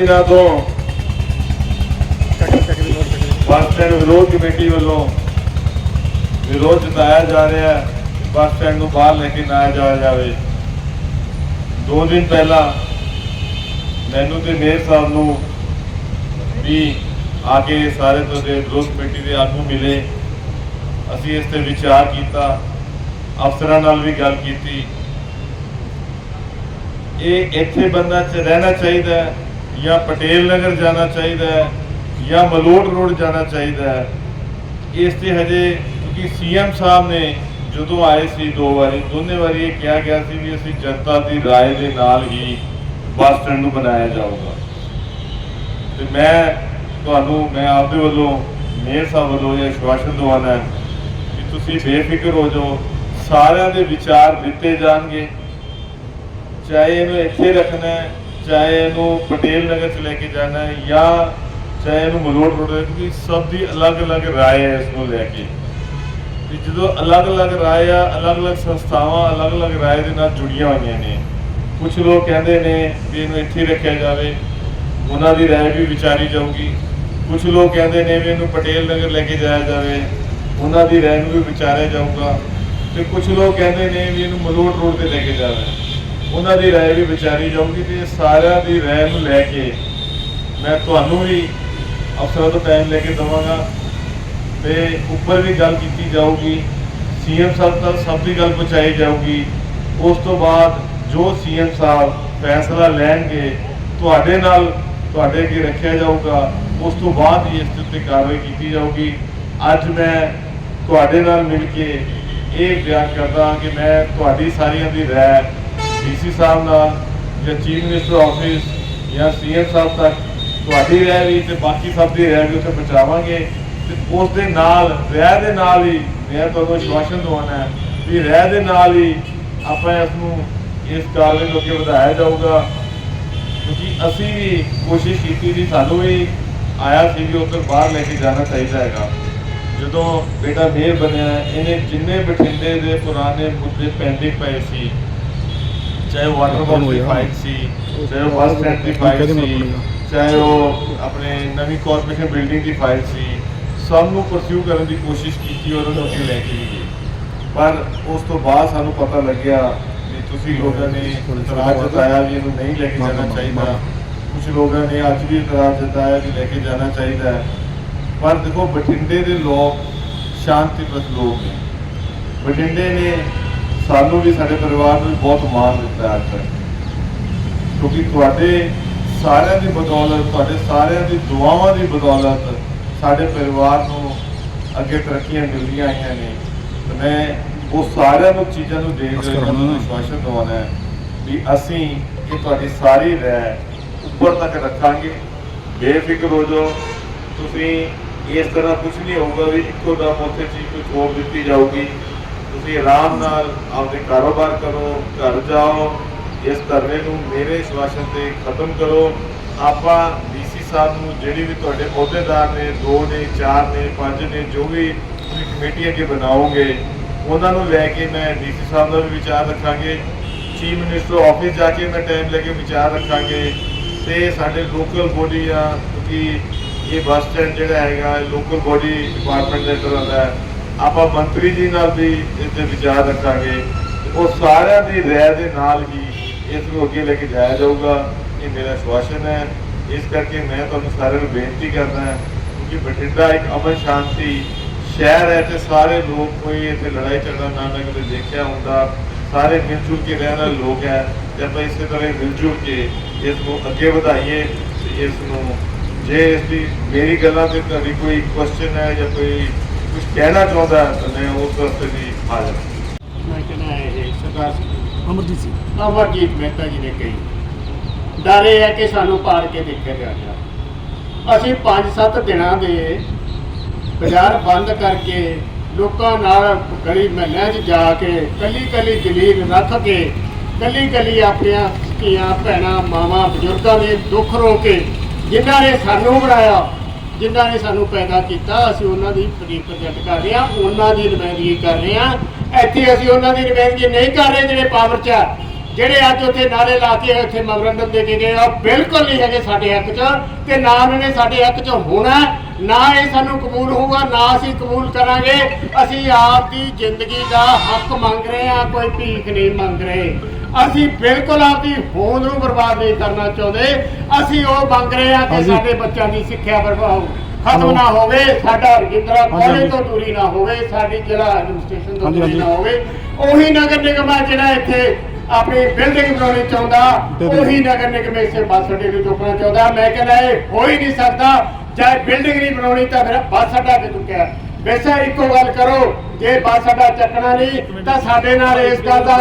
ਦਿਨਾਂ ਤੋਂ bus stand ਵਿਰੋਧ ਕਮੇਟੀ ਵੱਲੋਂ ਵਿਰੋਧ ਜਤਾਇਆ ਜਾ ਰਿਹਾ ਹੈ। ਬੱਸ ਸਟੈਂਡ ਨੂੰ ਬਾਹਰ ਲੈ ਕੇ ਨਾ ਜਾਇਆ ਜਾਵੇ। ਦੋ ਦਿਨ ਪਹਿਲਾਂ ਮੈਨੂੰ ਤੇ ਮੇਰ ਸਾਹਿਬ ਨੂੰ ਵੀ ਆ ਕੇ ਸਾਰੇ ਤੋਂ ਦੇ ਵਿਰੋਧ ਕਮੇਟੀ ਦੇ ਆਗੂ ਮਿਲੇ। ਅਸੀਂ ਇਸ ਤੇ ਵਿਚਾਰ ਕੀਤਾ ਅਫਸਰਾਂ ਨਾਲ ਵੀ ਗੱਲ ਕੀਤੀ। ਇਹ ਇੱਥੇ ਬੰਦਾ ਚ ਰਹਿਣਾ ਚਾਹੀਦਾ ਹੈ। ਜਾਂ ਪਟੇਲ ਨਗਰ ਜਾਣਾ ਚਾਹੀਦਾ ਹੈ ਜਾਂ ਮਲੋਟ ਰੋਡ ਜਾਣਾ ਚਾਹੀਦਾ ਹੈ ਇਸ ਤੇ ਹਜੇ ਕਿਉਂਕਿ ਸੀਐਮ ਸਾਹਿਬ ਨੇ ਜਦੋਂ ਆਏ ਸੀ ਦੋ ਵਾਰੀ ਦੋਨੇ ਵਾਰੀ ਇਹ ਕਿਹਾ ਗਿਆ ਸੀ ਵੀ ਅਸੀਂ ਜਨਤਾ ਦੀ رائے ਦੇ ਨਾਲ ਹੀ ਬੱਸ ਸਟੈਂਡ ਨੂੰ ਬਣਾਇਆ ਜਾਊਗਾ ਤੇ ਮੈਂ ਤੁਹਾਨੂੰ ਮੈਂ ਆਪਦੇ ਵੱਲੋਂ ਮੇਅਰ ਸਾਹਿਬ ਵੱਲੋਂ ਇਹ ਆਸ਼ਵਾਸਨ ਦਵਾਉਣਾ ਹੈ ਕਿ ਤੁਸੀਂ ਬੇਫਿਕਰ ਹੋ ਜਾਓ ਸਾਰਿਆਂ ਦੇ ਵਿਚਾਰ ਦਿੱਤੇ ਜਾਣਗੇ ਚਾਹੇ ਇਹਨੂੰ ਇੱਥੇ ਰੱਖਣਾ ਹੈ ਚਾਹੇ ਇਹਨੂੰ ਪਟੇਲ ਨਗਰ ਚ ਲੈ ਕੇ ਜਾਣਾ ਹੈ ਜਾਂ ਚਾਹੇ ਇਹਨੂੰ ਮਲੋਟ ਰੋਡ ਤੇ ਕਿਉਂਕਿ ਸਭ ਦੀ ਅਲੱਗ-ਅਲੱਗ رائے ਹੈ ਇਸ ਨੂੰ ਲੈ ਕੇ ਤੇ ਜਦੋਂ ਅਲੱਗ-ਅਲੱਗ رائے ਆ ਅਲੱਗ-ਅਲੱਗ ਸੰਸਥਾਵਾਂ ਅਲੱਗ-ਅਲੱਗ رائے ਦੇ ਨਾਲ ਜੁੜੀਆਂ ਹੋਈਆਂ ਨੇ ਕੁਝ ਲੋਕ ਕਹਿੰਦੇ ਨੇ ਵੀ ਇਹਨੂੰ ਇੱਥੇ ਹੀ ਰੱਖਿਆ ਜਾਵੇ ਉਹਨਾਂ ਦੀ رائے ਵੀ ਵਿਚਾਰੀ ਜਾਊਗੀ ਕੁਝ ਲੋਕ ਕਹਿੰਦੇ ਨੇ ਵੀ ਇਹਨੂੰ ਪਟੇਲ ਨਗਰ ਲੈ ਕੇ ਜਾਇਆ ਜਾਵੇ ਉਹਨਾਂ ਦੀ رائے ਨੂੰ ਵੀ ਵਿਚਾਰਿਆ ਜਾਊਗਾ ਤੇ ਕੁਝ ਲੋਕ ਕਹਿੰਦੇ ਨੇ ਵੀ ਇਹਨੂੰ ਮਲੋਟ ਰੋਡ ਤੇ ਲੈ ਕੇ ਜਾਵੇ ਉਹਨਾਂ ਦੀ رائے ਵੀ ਵਿਚਾਰੀ ਜਾਊਗੀ ਤੇ ਇਹ ਸਾਰਿਆਂ ਦੀ رائے ਨੂੰ ਲੈ ਕੇ ਮੈਂ ਤੁਹਾਨੂੰ ਵੀ ਅਫਸਰਾਂ ਤੋਂ ਟਾਈਮ ਲੈ ਕੇ ਦਵਾਂਗਾ ਤੇ ਉੱਪਰ ਵੀ ਗੱਲ ਕੀਤੀ ਜਾਊਗੀ ਸੀਐਮ ਸਾਹਿਬ ਤੱਕ ਸਭ ਦੀ ਗੱਲ ਪਹੁੰਚਾਈ ਜਾਊਗੀ ਉਸ ਤੋਂ ਬਾਅਦ ਜੋ ਸੀਐਮ ਸਾਹਿਬ ਫੈਸਲਾ ਲੈਣਗੇ ਤੁਹਾਡੇ ਨਾਲ ਤੁਹਾਡੇ ਅੱਗੇ ਰੱਖਿਆ ਜਾਊਗਾ ਉਸ ਤੋਂ ਬਾਅਦ ਹੀ ਇਸ ਦੇ ਉੱਤੇ ਕਾਰਵਾਈ ਕੀਤੀ ਜਾਊਗੀ ਅੱਜ ਮੈਂ ਤੁਹਾਡੇ ਨਾਲ ਮਿਲ ਕੇ ਇਹ ਬਿਆਨ ਕਰਦਾ ਕਿ ਮੈਂ ਤੁਹਾਡੀ ਸਾਰੀਆਂ ਦੀ ਰਾਏ ਡੀਸੀ ਸਾਹਿਬ ਨਾਲ ਜਾਂ ਚੀਫ ਮਿਨਿਸਟਰ ਆਫਿਸ ਜਾਂ ਸੀਐਮ ਸਾਹਿਬ ਤੱਕ ਤੁਹਾਡੀ ਰਹਿ ਵੀ ਤੇ ਬਾਕੀ ਸਭ ਦੀ ਰਹਿ ਵੀ ਉੱਥੇ ਪਹੁੰਚਾਵਾਂਗੇ। ਤੇ ਉਸ ਦੇ ਨਾਲ, ਰਹਿ ਦੇ ਨਾਲ ਹੀ ਮੈਂ ਤੁਹਾਨੂੰ ਆਸ਼ਵਾਸਨ ਦਵਾਉਣਾ ਹੈ ਵੀ ਰਹਿ ਦੇ ਨਾਲ ਹੀ ਆਪਾਂ ਇਸ ਨੂੰ ਇਸ ਕਾਰਵਾਈ ਨੂੰ ਅੱਗੇ ਵਧਾਇਆ ਜਾਊਗਾ। ਕਿਉਂਕਿ ਅਸੀਂ ਵੀ ਕੋਸ਼ਿਸ਼ ਕੀਤੀ ਸੀ, ਸਾਨੂੰ ਵੀ ਆਇਆ ਸੀ ਵੀ ਉੱਧਰ ਬਾਹਰ ਲੈ ਕੇ ਜਾਣਾ ਚਾਹੀਦਾ ਹੈਗਾ। ਜਦੋਂ ਬੇਟਾ ਮੇਅਰ ਬਣਿਆ, ਇਹਨੇ ਜਿੰਨੇ ਬਠਿੰਡੇ ਦੇ ਪੁਰਾਣੇ ਮੁੱਦੇ ਪੈਂਡਿੰਗ ਪਏ ਸੀ ਚਾਹੇ ਵਾਟਰ ਬਾਕਸ ਦੀ ਫਾਈਟ ਸੀ ਚਾਹੇ ਉਹ ਬੱਸ ਸਟੈਂਡ ਦੀ ਫਾਈਟ ਸੀ ਚਾਹੇ ਉਹ ਆਪਣੇ ਨਵੀਂ ਕਾਰਪੋਰੇਸ਼ਨ ਬਿਲਡਿੰਗ ਦੀ ਫਾਈਟ ਸੀ ਸਭ ਨੂੰ ਪਰਸਿਊ ਕਰਨ ਦੀ ਕੋਸ਼ਿਸ਼ ਕੀਤੀ ਔਰ ਉਹਨੂੰ ਅੱਗੇ ਲੈ ਕੇ ਵੀ ਗਏ। ਪਰ ਉਸ ਤੋਂ ਬਾਅਦ ਸਾਨੂੰ ਪਤਾ ਲੱਗਿਆ ਵੀ ਤੁਸੀਂ ਲੋਕਾਂ ਨੇ ਇਤਰਾਜ਼ ਜਤਾਇਆ ਵੀ ਇਹਨੂੰ ਨਹੀਂ ਲੈ ਕੇ ਜਾਣਾ ਚਾਹੀਦਾ। ਕੁਝ ਲੋਕਾਂ ਨੇ ਅੱਜ ਵੀ ਇਤਰਾਜ਼ ਜਤਾਇਆ ਵੀ ਲੈ ਕੇ ਜਾਣਾ ਚਾਹੀਦਾ। ਪਰ ਦੇਖੋ ਬਠਿੰਡੇ ਦੇ ਲੋਕ ਸ਼ਾਂਤੀਪ੍ਰਿਤ ਲੋਕ ਨੇ। ਬਠਿੰਡੇ ਨੇ ਸਾਨੂੰ ਵੀ ਸਾਡੇ ਪਰਿਵਾਰ ਨੂੰ ਵੀ ਬਹੁਤ ਮਾਣ ਦਿੱਤਾ ਅੱਜ। ਕਿਉਂਕਿ ਤੁਹਾਡੇ ਸਾਰਿਆਂ ਦੀ ਬਦੌਲਤ ਤੁਹਾਡੇ ਸਾਰਿਆਂ ਦੀ ਦੁਆਵਾਂ ਦੀ ਬਦੌਲਤ ਸਾਡੇ ਪਰਿਵਾਰ ਨੂੰ ਅੱਗੇ ਤਰੱਕੀਆਂ ਮਿਲਦੀਆਂ ਆਈਆਂ ਨੇ। ਤੇ ਮੈਂ ਉਹ ਸਾਰਿਆਂ ਨੂੰ ਚੀਜ਼ਾਂ ਨੂੰ ਦੇਖ ਕੇ ਉਹਨਾਂ ਨੂੰ ਵਿਸ਼ਵਾਸ ਦਵਾਉਣਾ ਹੈ ਵੀ ਅਸੀਂ ਇਹ ਤੁਹਾਡੀ ਸਾਰੀ ਰਹਿ ਉੱਪਰ ਤੱਕ ਰੱਖਾਂਗੇ। ਬੇਫਿਕਰ ਹੋ ਜਾਓ। ਤੁਸੀਂ ਇਸ ਤਰ੍ਹਾਂ ਕੁਝ ਨਹੀਂ ਹੋਊਗਾ ਵੀ ਇੱਕੋ ਦਮ ਉੱਥੇ ਚੀਜ਼ ਕੋਈ ਛੋੜ ਦਿੱਤੀ ਜਾਊਗੀ। ਤੁਸੀਂ ਆਰਾਮ ਨਾਲ ਆਪਦੇ ਕਾਰੋਬਾਰ ਕਰੋ, ਘਰ ਜਾਓ, ਇਸ ਧਰਨੇ ਨੂੰ ਮੇਰੇ ਸ਼ਵਾਸਨ ਤੇ ਖਤਮ ਕਰੋ। ਆਪਾਂ ਡੀਸੀ ਸਾਹਿਬ ਨੂੰ ਜਿਹੜੀ ਵੀ ਤੁਹਾਡੇ ਅਹੁਦੇਦਾਰ ਨੇ, ਦੋ ਨੇ, ਚਾਰ ਨੇ, ਪੰਜ ਨੇ, ਜੋ ਵੀ ਤੁਸੀਂ ਕਮੇਟੀ ਅੱਗੇ ਬਣਾਓਗੇ, ਉਹਨਾਂ ਨੂੰ ਲੈ ਕੇ ਮੈਂ ਡੀਸੀ ਸਾਹਿਬ ਦਾ ਵੀ ਵਿਚਾਰ ਰੱਖਾਂਗੇ। ਚੀਫ ਮਿਨਿਸਟਰ ਆਫਿਸ ਜਾ ਕੇ ਮੈਂ ਟਾਈਮ ਲੈ ਕੇ ਵਿਚਾਰ ਰੱਖਾਂਗੇ। ਤੇ ਸਾਡੇ ਲੋਕਲ ਬੋਡੀ ਆ, ਕਿਉਂਕਿ ਇਹ ਬੱਸ ਸਟੈਂਡ ਜਿਹੜਾ ਹੈਗਾ ਲੋਕਲ ਬੋਡੀ ਡਿਪਾਰਟਮੈਂਟ ਦੇ ਅੰਦਰ ਆਉਂਦਾ ਹੈ। ਆਪਾਂ ਮੰਤਰੀ ਜੀ ਨਾਲ ਵੀ ਇਸ ਤੇ ਵਿਚਾਰ ਰੱਖਾਂਗੇ। ਉਹ ਸਾਰਿਆਂ ਦੀ ਰਾਏ ਦੇ ਨਾਲ ਹੀ ਇਸ ਨੂੰ ਅੱਗੇ ਲੈ ਕੇ ਜਾਇਆ ਜਾਊਗਾ। ਇਹ ਮੇਰਾ ਸ਼ਵਾਸਨ ਹੈ। ਇਸ ਕਰਕੇ ਮੈਂ ਤੁਹਾਨੂੰ ਸਾਰਿਆਂ ਨੂੰ ਬੇਨਤੀ ਕਰਦਾ ਹਾਂ ਕਿ ਬਠਿੰਡਾ ਇੱਕ ਅਮਨ ਸ਼ਾਂਤੀ ਸ਼ਹਿਰ ਹੈ ਤੇ ਸਾਰੇ ਲੋਕ ਕੋਈ ਇੱਥੇ ਲੜਾਈ ਝਗੜਾ ਨਾ ਨਾ ਕਦੇ ਦੇਖਿਆ ਹੁੰਦਾ। ਸਾਰੇ ਮਿਲ ਜੁਲ ਕੇ ਰਹਿਣ ਵਾਲੇ ਲੋਕ ਹੈ। ਤੇ ਆਪਾਂ ਇਸੇ ਤਰ੍ਹਾਂ ਮਿਲ ਜੁਲ ਕੇ ਇਸ ਨੂੰ ਅੱਗੇ ਵਧਾਈਏ ਤੇ ਇਸ ਨੂੰ ਜੇ ਇਸ ਦੀ ਮੇਰੀ ਗੱਲਾਂ ਤੇ ਤੁਹਾਡੀ ਕੋਈ ਕੁਐਸਚਨ ਹੈ ਜਾਂ ਕੋਈ ਕੁਝ ਕਹਿਣਾ ਚਾਹੁੰਦਾ ਹੈ ਤਾਂ ਮੈਂ ਉਸ ਵਾਸਤੇ ਵੀ ਹਾਜ਼ਰ ਹਾਂ। ਮੈਂ ਕਹਿੰਦਾ ਇਹ ਸਰਦਾਰ ਅਮਰਜੀਤ ਸਿੰਘ ਅਮਰਜੀਤ ਮਹਿਤਾ ਜੀ ਨੇ ਕਹੀ ਡਰ ਇਹ ਹੈ ਕਿ ਸਾਨੂੰ ਪਾੜ ਕੇ ਦੇਖਿਆ ਜਾਣਾ ਅਸੀਂ 5-7 ਦਿਨਾਂ ਦੇ ਬਾਜ਼ਾਰ ਬੰਦ ਕਰਕੇ ਲੋਕਾਂ ਨਾਲ ਗਲੀ ਮਹੱਲਿਆਂ 'ਚ ਜਾ ਕੇ ਕੱਲੀ ਕੱਲੀ ਦਲੀਲ ਰੱਖ ਕੇ ਕੱਲੀ ਕੱਲੀ ਆਪਣੀਆਂ ਧੀਆਂ ਭੈਣਾਂ ਮਾਵਾਂ ਬਜ਼ੁਰਗਾਂ ਦੇ ਦੁੱਖ ਰੋ ਕੇ ਜਿਨ੍ਹਾਂ ਨੇ ਸਾਨੂੰ ਬਣਾਇਆ ਜਿਨ੍ਹਾਂ ਨੇ ਸਾਨੂੰ ਪੈਦਾ ਕੀਤਾ, ਅਸੀਂ ਉਹਨਾਂ ਦੀ ਪ੍ਰੀਤ ਕਰ ਰਹੇ ਹਾਂ, ਉਹਨਾਂ ਦੀ ਨੁਮਾਇੰਦਗੀ ਕਰ ਰਹੇ ਹਾਂ। ਇੱਥੇ ਅਸੀਂ ਉਹਨਾਂ ਦੀ ਨੁਮਾਇੰਦਗੀ ਨਹੀਂ ਕਰ ਰਹੇ ਜਿਹੜੇ ਪਾਵਰ 'ਚ ਆ। ਜਿਹੜੇ ਅੱਜ ਉੱਥੇ ਨਾਰੇ ਲਾ ਕੇ ਉੱਥੇ ਮੈਮੋਰੰਡਮ ਦੇ ਕੇ ਗਏ ਆ, ਉਹ ਬਿਲਕੁਲ ਨਹੀਂ ਹੈਗੇ ਸਾਡੇ ਹੱਕ 'ਚ ਤੇ ਨਾ ਉਹਨਾਂ ਨੇ ਸਾਡੇ ਹੱਕ 'ਚ ਹੋਣਾ ਨਾ ਇਹ ਸਾਨੂੰ ਕਬੂਲ ਹੋਊਗਾ, ਨਾ ਅਸੀਂ ਕਬੂਲ ਕਰਾਂਗੇ। ਅਸੀਂ ਆਪ ਦੀ ਜ਼ਿੰਦਗੀ ਦਾ ਹੱਕ ਮੰਗ ਰਹੇ ਆ ਕੋਈ ਭੀਖ ਨਹੀਂ ਮੰਗ ਰਹੇ। ਅਸੀਂ ਬਿਲਕੁਲ ਆਪਦੀ ਹੋਂਦ ਨੂੰ ਬਰਬਾਦ ਨਹੀਂ ਕਰਨਾ ਚਾਹੁੰਦੇ। ਅਸੀਂ ਉਹ ਮੰਗ ਰਹੇ ਆ ਕਿ ਸਾਡੇ ਬੱਚਿਆਂ ਦੀ ਸਿੱਖਿਆ ਬਰਬਾਦ ਖਤਮ ਨਾ ਹੋਵੇ ਸਾਡਾ ਰਜਿੰਦਰਾ ਕਾਲਜ ਤੋਂ ਦੂਰੀ ਨਾ ਹੋਵੇ ਸਾਡੀ ਜ਼ਿਲ੍ਹਾ ਐਡਮਿਨਿਸਟ੍ਰੇਸ਼ਨ ਤੋਂ ਦੂਰੀ ਨਾ ਹੋਵੇ। ਉਹੀ ਨਗਰ ਨਿਗਮ ਆ ਜਿਹੜਾ ਇੱਥੇ ਆਪਣੀ ਬਿਲਡਿੰਗ ਬਣਾਉਣੀ ਚਾਹੁੰਦਾ। ਉਹੀ ਨਗਰ ਨਿਗਮ ਇਸੇ ਬੱਸ ਅੱਡੇ ਨੂੰ ਚੁੱਕਣਾ ਚਾਹੁੰਦਾ। ਮੈਂ ਕਹਿੰਦਾ ਇਹ ਹੋ ਹੀ ਨਹੀਂ ਸਕਦਾ। ਚਾਹੇ ਬਿਲਡਿੰਗ ਨਹੀਂ ਬਣਾਉਣੀ ਤਾਂ ਫਿਰ ਬੱਸ ਅੱਡਾ ਤੇ ਚੁੱਕਿਆ ਵੈਸਾ ਇੱਕੋ ਗੱਲ ਕਰੋ, ਜੇ ਬੱਸ ਅੱਡਾ ਚੱਕਣਾ ਨਹੀਂ, ਤਾਂ ਸਾਡੇ ਨਾਲ ਇਸ ਗੱਲ ਦਾ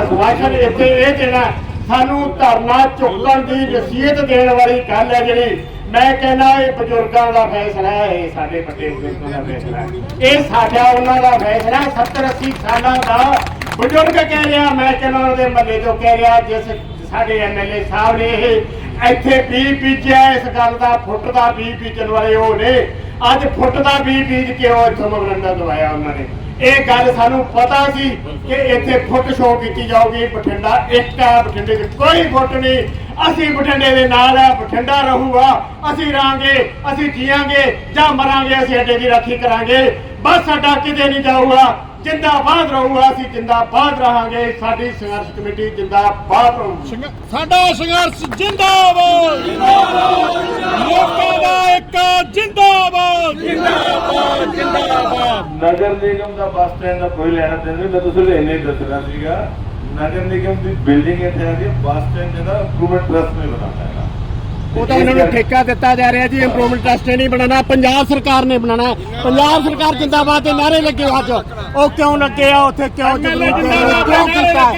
ਅਸਵਾਸ਼ਨ ਇੱਥੇ ਇਹ ਦੇਣਾ ਸਾਨੂੰ ਧਰਨਾ ਚੁੱਕਣ ਦੀ ਨਸੀਹਤ ਦੇਣ ਵਾਲੀ ਗੱਲ ਹੈ ਜਿਹੜੀ। ਮੈਂ ਕਹਿੰਦਾ ਇਹ ਬਜ਼ੁਰਗਾਂ ਦਾ ਫੈਸਲਾ ਹੈ, ਇਹ ਸਾਡੇ ਵੱਡੇ ਬਜ਼ੁਰਗਾਂ ਦਾ ਫੈਸਲਾ ਹੈ। ਇਹ ਸਾਡਾ ਉਹਨਾਂ ਦਾ ਫੈਸਲਾ 70 80 ਸਾਲਾਂ ਦਾ ਬਜ਼ੁਰਗ ਕਹਿ ਰਿਹਾ, ਮੈਂ ਕਹਿੰਦਾ ਉਹਨਾਂ ਦੇ ਮੱਲੇ ਤੋਂ ਕਹਿ ਰਿਹਾ, ਜਿਸ ਸਾਡੇ ਐਮਐਲਏ ਸਾਹਿਬ ਨੇ ਇਹ ਇੱਥੇ ਵੀ ਬੀਜਿਆ, ਇਸ ਗੱਲ ਦਾ ਫੁੱਟ ਦਾ ਵੀ ਬੀਜਣ ਵਾਲੇ ਉਹ ਨੇ। ਅੱਜ ਫੁੱਟ ਦਾ ਵੀ ਬੀਜ ਕੇ ਉਹ ਇੱਥੋਂ ਮਗਰੰਡਾ ਦਵਾਇਆ ਉਹਨਾਂ ਨੇ। ਇਹ ਗੱਲ ਸਾਨੂੰ ਪਤਾ ਸੀ ਕਿ ਇੱਥੇ ਫੁੱਟ ਸ਼ੋਅ ਕੀਤੀ ਜਾਊਗੀ। ਬਠਿੰਡਾ ਇੱਕ ਆ ਬਠਿੰਡੇ 'ਚ ਕੋਈ ਫੁੱਟ ਨਹੀਂ। ਅਸੀਂ ਬਠਿੰਡੇ ਦੇ ਨਾਲ ਆ ਬਠਿੰਡਾ ਰਹੂਗਾ। ਅਸੀਂ ਰਾਂਗੇ ਅਸੀਂ ਜੀਵਾਂਗੇ ਜਾਂ ਮਰਾਂਗੇ ਅਸੀਂ ਅੱਡੇ ਦੀ ਰਾਖੀ ਕਰਾਂਗੇ। ਬਸ ਸਾਡਾ ਕਿਤੇ ਨਹੀਂ ਜਾਊਗਾ। ਜਿੰਦਾਬਾਦ ਰਹੂਗਾ ਅਸੀਂ ਜਿੰਦਾਬਾਦ ਰਹਾਂਗੇ। ਸਾਡੀ ਸੰਘਰਸ਼ ਕਮੇਟੀ ਜਿੰਦਾਬਾਦ ਰਹੂਗੀ। ਸਾਡਾ ਸੰਘਰਸ਼ ਜਿੰਦਾਬਾਦ! ਜਿੰਦਾਬਾਦ ਲੋਕਾਂ ਦਾ ਇੱਕ ਜਿੰਦਾਬਾਦ! ਜਿੰਦਾਬਾਦ ਜਿੰਦਾਬਾਦ! ਨਗਰ ਨਿਗਮ ਦਾ ਬੱਸ ਸਟੈਂਡ ਦਾ ਕੋਈ ਲੈਣਾ ਦੇਣਾ ਨਹੀਂ ਮੈਂ ਤੁਸੀਂ ਇੰਨੇ ਦੱਸਣਾ ਸੀਗਾ। ਨਗਰ ਨਿਗਮ ਦੀ ਬਿਲਡਿੰਗ ਇੱਥੇ ਆ ਗਈ ਬੱਸ ਸਟੈਂਡ ਜਿਹੜਾ ਇੰਪਰੂਵਮੈਂਟ ਟਰਸਟ ਨੇ ਬਣਾਇਆ ਹੈਗਾ ਉਹ ਤਾਂ ਉਹਨਾਂ ਨੂੰ ਠੇਕਾ ਦਿੱਤਾ ਜਾ ਰਿਹਾ ਜੀ ਇੰਪਰੂਵਮੈਂਟ ਟਰਸਟ ਨਹੀਂ ਬਣਾਣਾ ਪੰਜਾਬ ਸਰਕਾਰ ਨੇ ਬਣਾਣਾ ਪੰਜਾਬ ਸਰਕਾਰ ਜਿੰਦਾਬਾਦ ਦੇ ਨਾਰੇ ਲੱਗੇ ਅੱਜ। ਉਹ ਕਿਉਂ ਲੱਗੇ ਆ ਉੱਥੇ ਕਿਉਂ ਕਿਉਂ ਕੀਤਾ?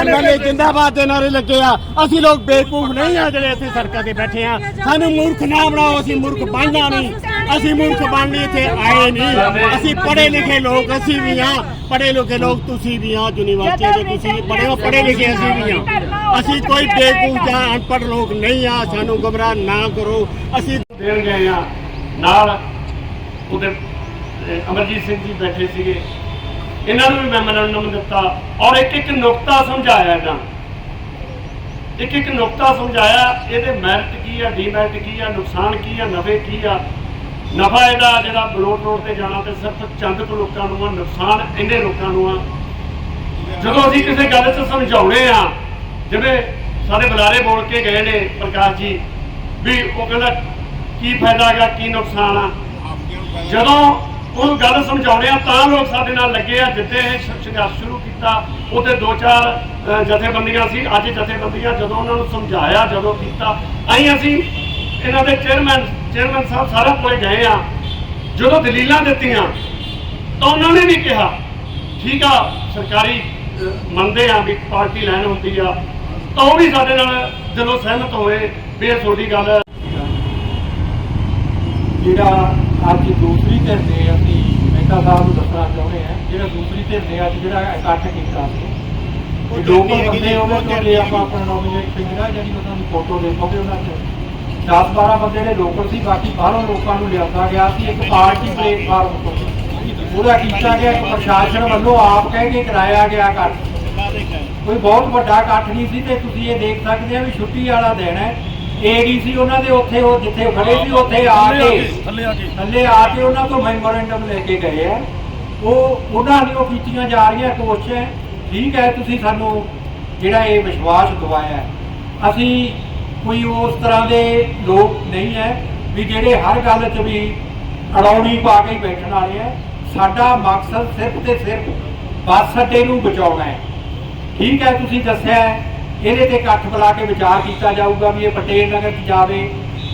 ਐਮਐਲਏ ਜਿੰਦਾਬਾਦ ਦੇ ਨਾਰੇ ਲੱਗੇ ਆ। ਅਸੀਂ ਲੋਕ ਬੇਵਕੂਫ ਨਹੀਂ ਆ ਜਿਹੜੇ ਇੱਥੇ ਸੜਕਾਂ ਤੇ ਬੈਠੇ ਆ। ਸਾਨੂੰ ਮੂਰਖ ਨਾ ਬਣਾਓ ਅਸੀਂ ਮੂਰਖ ਬਣਨਾ ਨਹੀਂ। ਅਸੀਂ ਮੂਰਖ ਬਣ ਲਈ ਇੱਥੇ ਆਏ ਨਹੀਂ। ਅਸੀਂ ਪੜ੍ਹੇ ਲਿਖੇ ਲੋਕ ਅਸੀਂ ਵੀ ਆ ਪੜ੍ਹੇ ਲਿਖੇ ਲੋਕ ਤੁਸੀਂ ਵੀ ਆ ਯੂਨੀਵਰਸਿਟੀ ਦੇ ਤੁਸੀਂ ਪੜ੍ਹੇ ਹੋ ਪੜ੍ਹੇ ਲਿਖੇ ਅਸੀਂ ਵੀ ਆ ਅਸੀਂ ਕੋਈ ਬੇਵਕੂਫ ਜਾਂ ਅਨਪੜ੍ਹ ਲੋਕ ਨਹੀਂ ਆ ਸਾਨੂੰ ਗੁੰਮਰਾਹ ਨਾ ਕਰੋ। ਅਸੀਂ ਦੇਣ ਗਏ ਆ ਨਾਲ ਉਹਦੇ ਅਮਰਜੀਤ ਸਿੰਘ ਜੀ ਬੈਠੇ ਸੀਗੇ। ਇਹਨਾਂ ਨੂੰ ਵੀ ਮੈਮੋਰੰਡਮ ਦਿੱਤਾ ਔਰ ਇੱਕ ਇੱਕ ਨੁਕਤਾ ਸਮਝਾਇਆ ਇਹਨਾਂ ਨੂੰ। ਇੱਕ ਇੱਕ ਨੁਕਤਾ ਸਮਝਾਇਆ ਇਹਦੇ ਮੈਰਿਟ ਕੀ ਆ ਡੀਮੈਰਿਟ ਕੀ ਆ ਨੁਕਸਾਨ ਕੀ ਆ ਨਫੇ ਕੀ ਆ। ਨਫਾ ਇਹਦਾ ਜਿਹੜਾ ਬਲੋਟ ਰੋਡ ਤੇ ਜਾਣਾ ਤੇ ਸਿਰਫ ਚੰਦ ਕੁ ਲੋਕਾਂ ਨੂੰ ਆ, ਨੁਕਸਾਨ ਇੰਨੇ ਲੋਕਾਂ ਨੂੰ ਆ। ਜਦੋਂ ਅਸੀਂ ਕਿਸੇ ਗੱਲ 'ਚ ਸਮਝਾਉਣੇ ਆ, ਜਿਵੇਂ ਸਾਡੇ ਬੁਲਾਰੇ ਬੋਲ ਕੇ ਗਏ ਨੇ ਪ੍ਰਕਾਸ਼ ਜੀ ਵੀ ਉਹ ਕਹਿੰਦਾ ਕੀ ਫਾਇਦਾ ਹੈਗਾ, ਕੀ ਨੁਕਸਾਨ ਆ। ਜਦੋਂ ਉਹ ਗੱਲ ਸਮਝਾਉਣੇ ਆ, ਤਾਂ ਲੋਕ ਸਾਡੇ ਨਾਲ ਲੱਗੇ ਆ ਜਿੱਦੇ ਇਹ ਸੰਘਰਸ਼ ਸ਼ੁਰੂ ਕੀਤਾ ਉਹਦੇ ਦੋ ਚਾਰ ਜਥੇਬੰਦੀਆਂ ਸੀ, ਅੱਜ ਜਥੇਬੰਦੀਆਂ ਜਦੋਂ ਉਹਨਾਂ ਨੂੰ ਸਮਝਾਇਆ, ਜਦੋਂ ਕੀਤਾ ਅਸੀਂ ਅਸੀਂ ਇਹਨਾਂ ਦੇ ਚੇਅਰਮੈਨ ਚੇਅਰਮੈਨ ਸਾਹਿਬ ਸਾਰਾ ਕੋਲ ਗਏ ਆ। ਜਦੋਂ ਦਲੀਲਾਂ ਦਿੱਤੀਆਂ ਤਾਂ ਉਹਨਾਂ ਨੇ ਵੀ ਕਿਹਾ ਠੀਕ ਆ ਸਰਕਾਰੀ ਮੰਨਦੇ ਆ ਵੀ ਪਾਰਟੀ ਲਾਈਨ ਹੁੰਦੀ ਆ। ਤਾਂ ਉਹ ਵੀ ਸਾਡੇ ਨਾਲ ਜਦੋਂ ਸਹਿਮਤ ਹੋਏ ਵੀ ਇਹ ਤੁਹਾਡੀ ਗੱਲ ਜਿਹੜਾ ਅੱਜ ਦੂਸਰੀ ਧਿਰ ਦੇ ਅਸੀਂ ਮਹਿਤਾ ਸਾਹਿਬ ਨੂੰ ਦੱਸਣਾ ਚਾਹੁੰਦੇ ਹਾਂ ਜਿਹੜਾ ਦੂਸਰੀ ਧਿਰ ਨੇ ਅੱਜ ਜਿਹੜਾ ਇਕੱਠ ਕੀਤਾ ਸੀ ਉਹ ਲੋਕਲ ਬੰਦੇ ਹੋਵੇ ਤਾਂ ਆਪਾਂ ਆਪਣਾ ਨੋਮੀਨੇਟ ਫਿੰਗਰ ਜਿਹੜੀ ਉਹਨਾਂ ਦੀ ਫੋਟੋ ਦੇਖੋਗੇ ਉਹਨਾਂ 'ਚ 10 12 ਬੰਦੇ ਜਿਹੜੇ ਲੋਕਲ ਸੀ ਬਾਕੀ ਬਾਹਰੋਂ ਲੋਕਾਂ ਨੂੰ ਲਿਆਂਦਾ ਗਿਆ ਸੀ ਇੱਕ ਪਾਰਟੀ ਪਲੇਟਫਾਰਮ ਤੋਂ। ਉਹਦਾ ਕੀਤਾ ਗਿਆ ਇੱਕ ਪ੍ਰਸ਼ਾਸਨ ਵੱਲੋਂ ਆਪ ਕਹਿ ਕੇ ਕਰਾਇਆ ਗਿਆ ਇਕੱਠ ਕੋਈ ਬਹੁਤ ਵੱਡਾ ਇਕੱਠ ਨਹੀਂ ਸੀ ਤੇ ਤੁਸੀਂ ਇਹ ਦੇਖ ਸਕਦੇ ਆ ਵੀ ਛੁੱਟੀ ਵਾਲਾ ਦਿਨ ਹੈ। ਏਡੀਸੀ ਉਹਨਾਂ ਦੇ ਉੱਥੇ ਉਹ ਜਿੱਥੇ ਖੜੇ ਸੀ ਉੱਥੇ ਆ ਕੇ ਥੱਲੇ ਆ ਕੇ। ਉਹਨਾਂ ਤੋਂ ਮੈਮੋਰੈਂਡਮ ਲੈ ਕੇ ਗਏ ਆ। ਉਹ ਉਹਨਾਂ ਦੀਆਂ ਕੀਤੀਆਂ ਜਾ ਰਹੀਆਂ ਕੋਸ਼ਿਸ਼ਾਂ ਠੀਕ ਹੈ ਤੁਸੀਂ ਸਾਨੂੰ ਜਿਹੜਾ ਇਹ ਵਿਸ਼ਵਾਸ ਦਿਵਾਇਆ। ਅਸੀਂ ਕੋਈ ਉਸ ਤਰ੍ਹਾਂ ਦੇ ਲੋਕ ਨਹੀਂ ਹੈ ਵੀ ਜਿਹੜੇ ਹਰ ਗੱਲ 'ਚ ਵੀ ਅੜੌਣੀ ਪਾ ਕੇ ਬੈਠਣ ਵਾਲੇ ਆ ਸਾਡਾ ਮਕਸਦ ਸਿਰਫ ਤੇ ਸਿਰਫ ਬੱਸ ਅੱਡੇ ਨੂੰ ਬਚਾਉਣਾ ਹੈ। ਠੀਕ ਹੈ, ਤੁਸੀਂ ਦੱਸਿਆ ਇਹਦੇ ਤੇ ਇਕੱਠ ਬੁਲਾ ਕੇ ਵਿਚਾਰ ਕੀਤਾ ਜਾਊਗਾ ਵੀ ਇਹ ਪਟੇਲ ਨਗਰ 'ਚ ਜਾਵੇ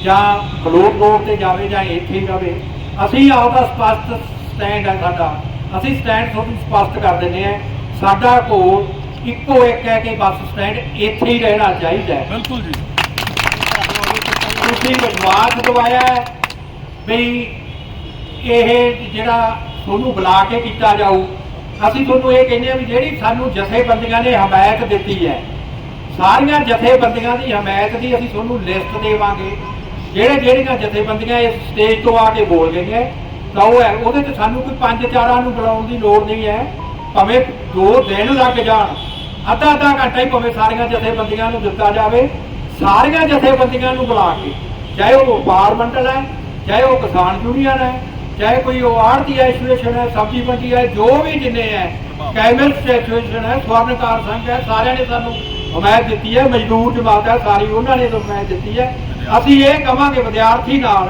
ਜਾਂ ਬਲੋਕ ਰੋਡ ਤੇ ਜਾਵੇ ਜਾਂ ਇੱਥੇ ਜਾਵੇ। ਅਸੀਂ ਆਪਦਾ ਸਪਸ਼ਟ ਸਟੈਂਡ ਹੈ ਸਾਡਾ। ਅਸੀਂ ਸਟੈਂਡ ਤੁਹਾਨੂੰ ਸਪਸ਼ਟ ਕਰ ਦਿੰਦੇ ਹਾਂ। ਸਾਡਾ ਕੋਲ ਇੱਕੋ ਇੱਕ ਹੈ ਕਿ ਬੱਸ ਸਟੈਂਡ ਇੱਥੇ ਹੀ ਰਹਿਣਾ ਚਾਹੀਦਾ ਹੈ। ਬਿਲਕੁਲ ਜੀ। ਤੁਸੀਂ ਵਿਸ਼ਵਾਸ ਦਵਾਇਆ ਹੈ ਵੀ ਇਹ ਜਿਹੜਾ ਤੁਹਾਨੂੰ ਬੁਲਾ ਕੇ ਕੀਤਾ ਜਾਊ, ਅਸੀਂ ਤੁਹਾਨੂੰ ਇਹ ਕਹਿੰਦੇ ਆ ਵੀ ਜਿਹੜੀ ਸਾਨੂੰ ਜਥੇਬੰਦੀਆਂ ਨੇ ਹਮਾਇਤ ਦਿੱਤੀ ਹੈ, ਸਾਰੀਆਂ ਜਥੇਬੰਦੀਆਂ ਦੀ ਹਮਾਇਤ ਦੀ ਅਸੀਂ ਤੁਹਾਨੂੰ ਲਿਸਟ ਦੇਵਾਂਗੇ। ਜਿਹੜੇ ਜਿਹੜੀਆਂ ਜਥੇਬੰਦੀਆਂ ਇਸ ਸਟੇਜ ਤੋਂ ਆ ਕੇ ਬੋਲ ਗਈਆਂ, ਤਾਂ ਉਹ ਹੈ, ਉਹਦੇ ਤੇ ਸਾਨੂੰ ਕੋਈ ਪੰਜ ਚਾਰਾਂ ਨੂੰ ਬੁਲਾਉਣ ਦੀ ਲੋੜ ਨਹੀਂ ਹੈ, ਭਾਵੇਂ ਦੋ ਦਿਨ ਲੱਗ ਜਾਣ ਅੱਧਾ ਅੱਧਾ ਘੰਟਾ ਹੀ ਭਾਵੇਂ ਸਾਰੀਆਂ ਜਥੇਬੰਦੀਆਂ ਨੂੰ ਦਿੱਤਾ ਜਾਵੇ। ਸਾਰੀਆਂ ਜਥੇਬੰਦੀਆਂ ਨੂੰ ਬੁਲਾ ਕੇ, ਚਾਹੇ ਉਹ ਵਪਾਰ ਮੰਡਲ ਹੈ, ਚਾਹੇ ਉਹ ਕਿਸਾਨ ਯੂਨੀਅਨ ਹੈ, ਚਾਹੇ ਕੋਈ ਉਹ ਆੜਤੀ ਐਸੋਸੀਏਸ਼ਨ ਹੈ, ਸਬਜ਼ੀ ਮੰਡੀ ਹੈ, ਜੋ ਵੀ ਜਿੰਨੇ ਹੈ ਕੈਮਿਸਟ ਐਸੋਸੀਏਸ਼ਨ ਹੈ, ਸਵਰਨਕਾਰ ਸੰਘ ਹੈ, ਸਾਰਿਆਂ ਨੇ ਸਾਨੂੰ ਹਮਾਇਤ ਦਿੱਤੀ ਹੈ, ਮਜ਼ਦੂਰ ਜਮਾਤ ਹੈ, ਸਾਰੀ ਉਹਨਾਂ ਨੇ ਹਮਾਇਤ ਦਿੱਤੀ ਹੈ। ਅਸੀਂ ਇਹ ਕਹਾਂਗੇ ਵਿਦਿਆਰਥੀ ਨਾਲ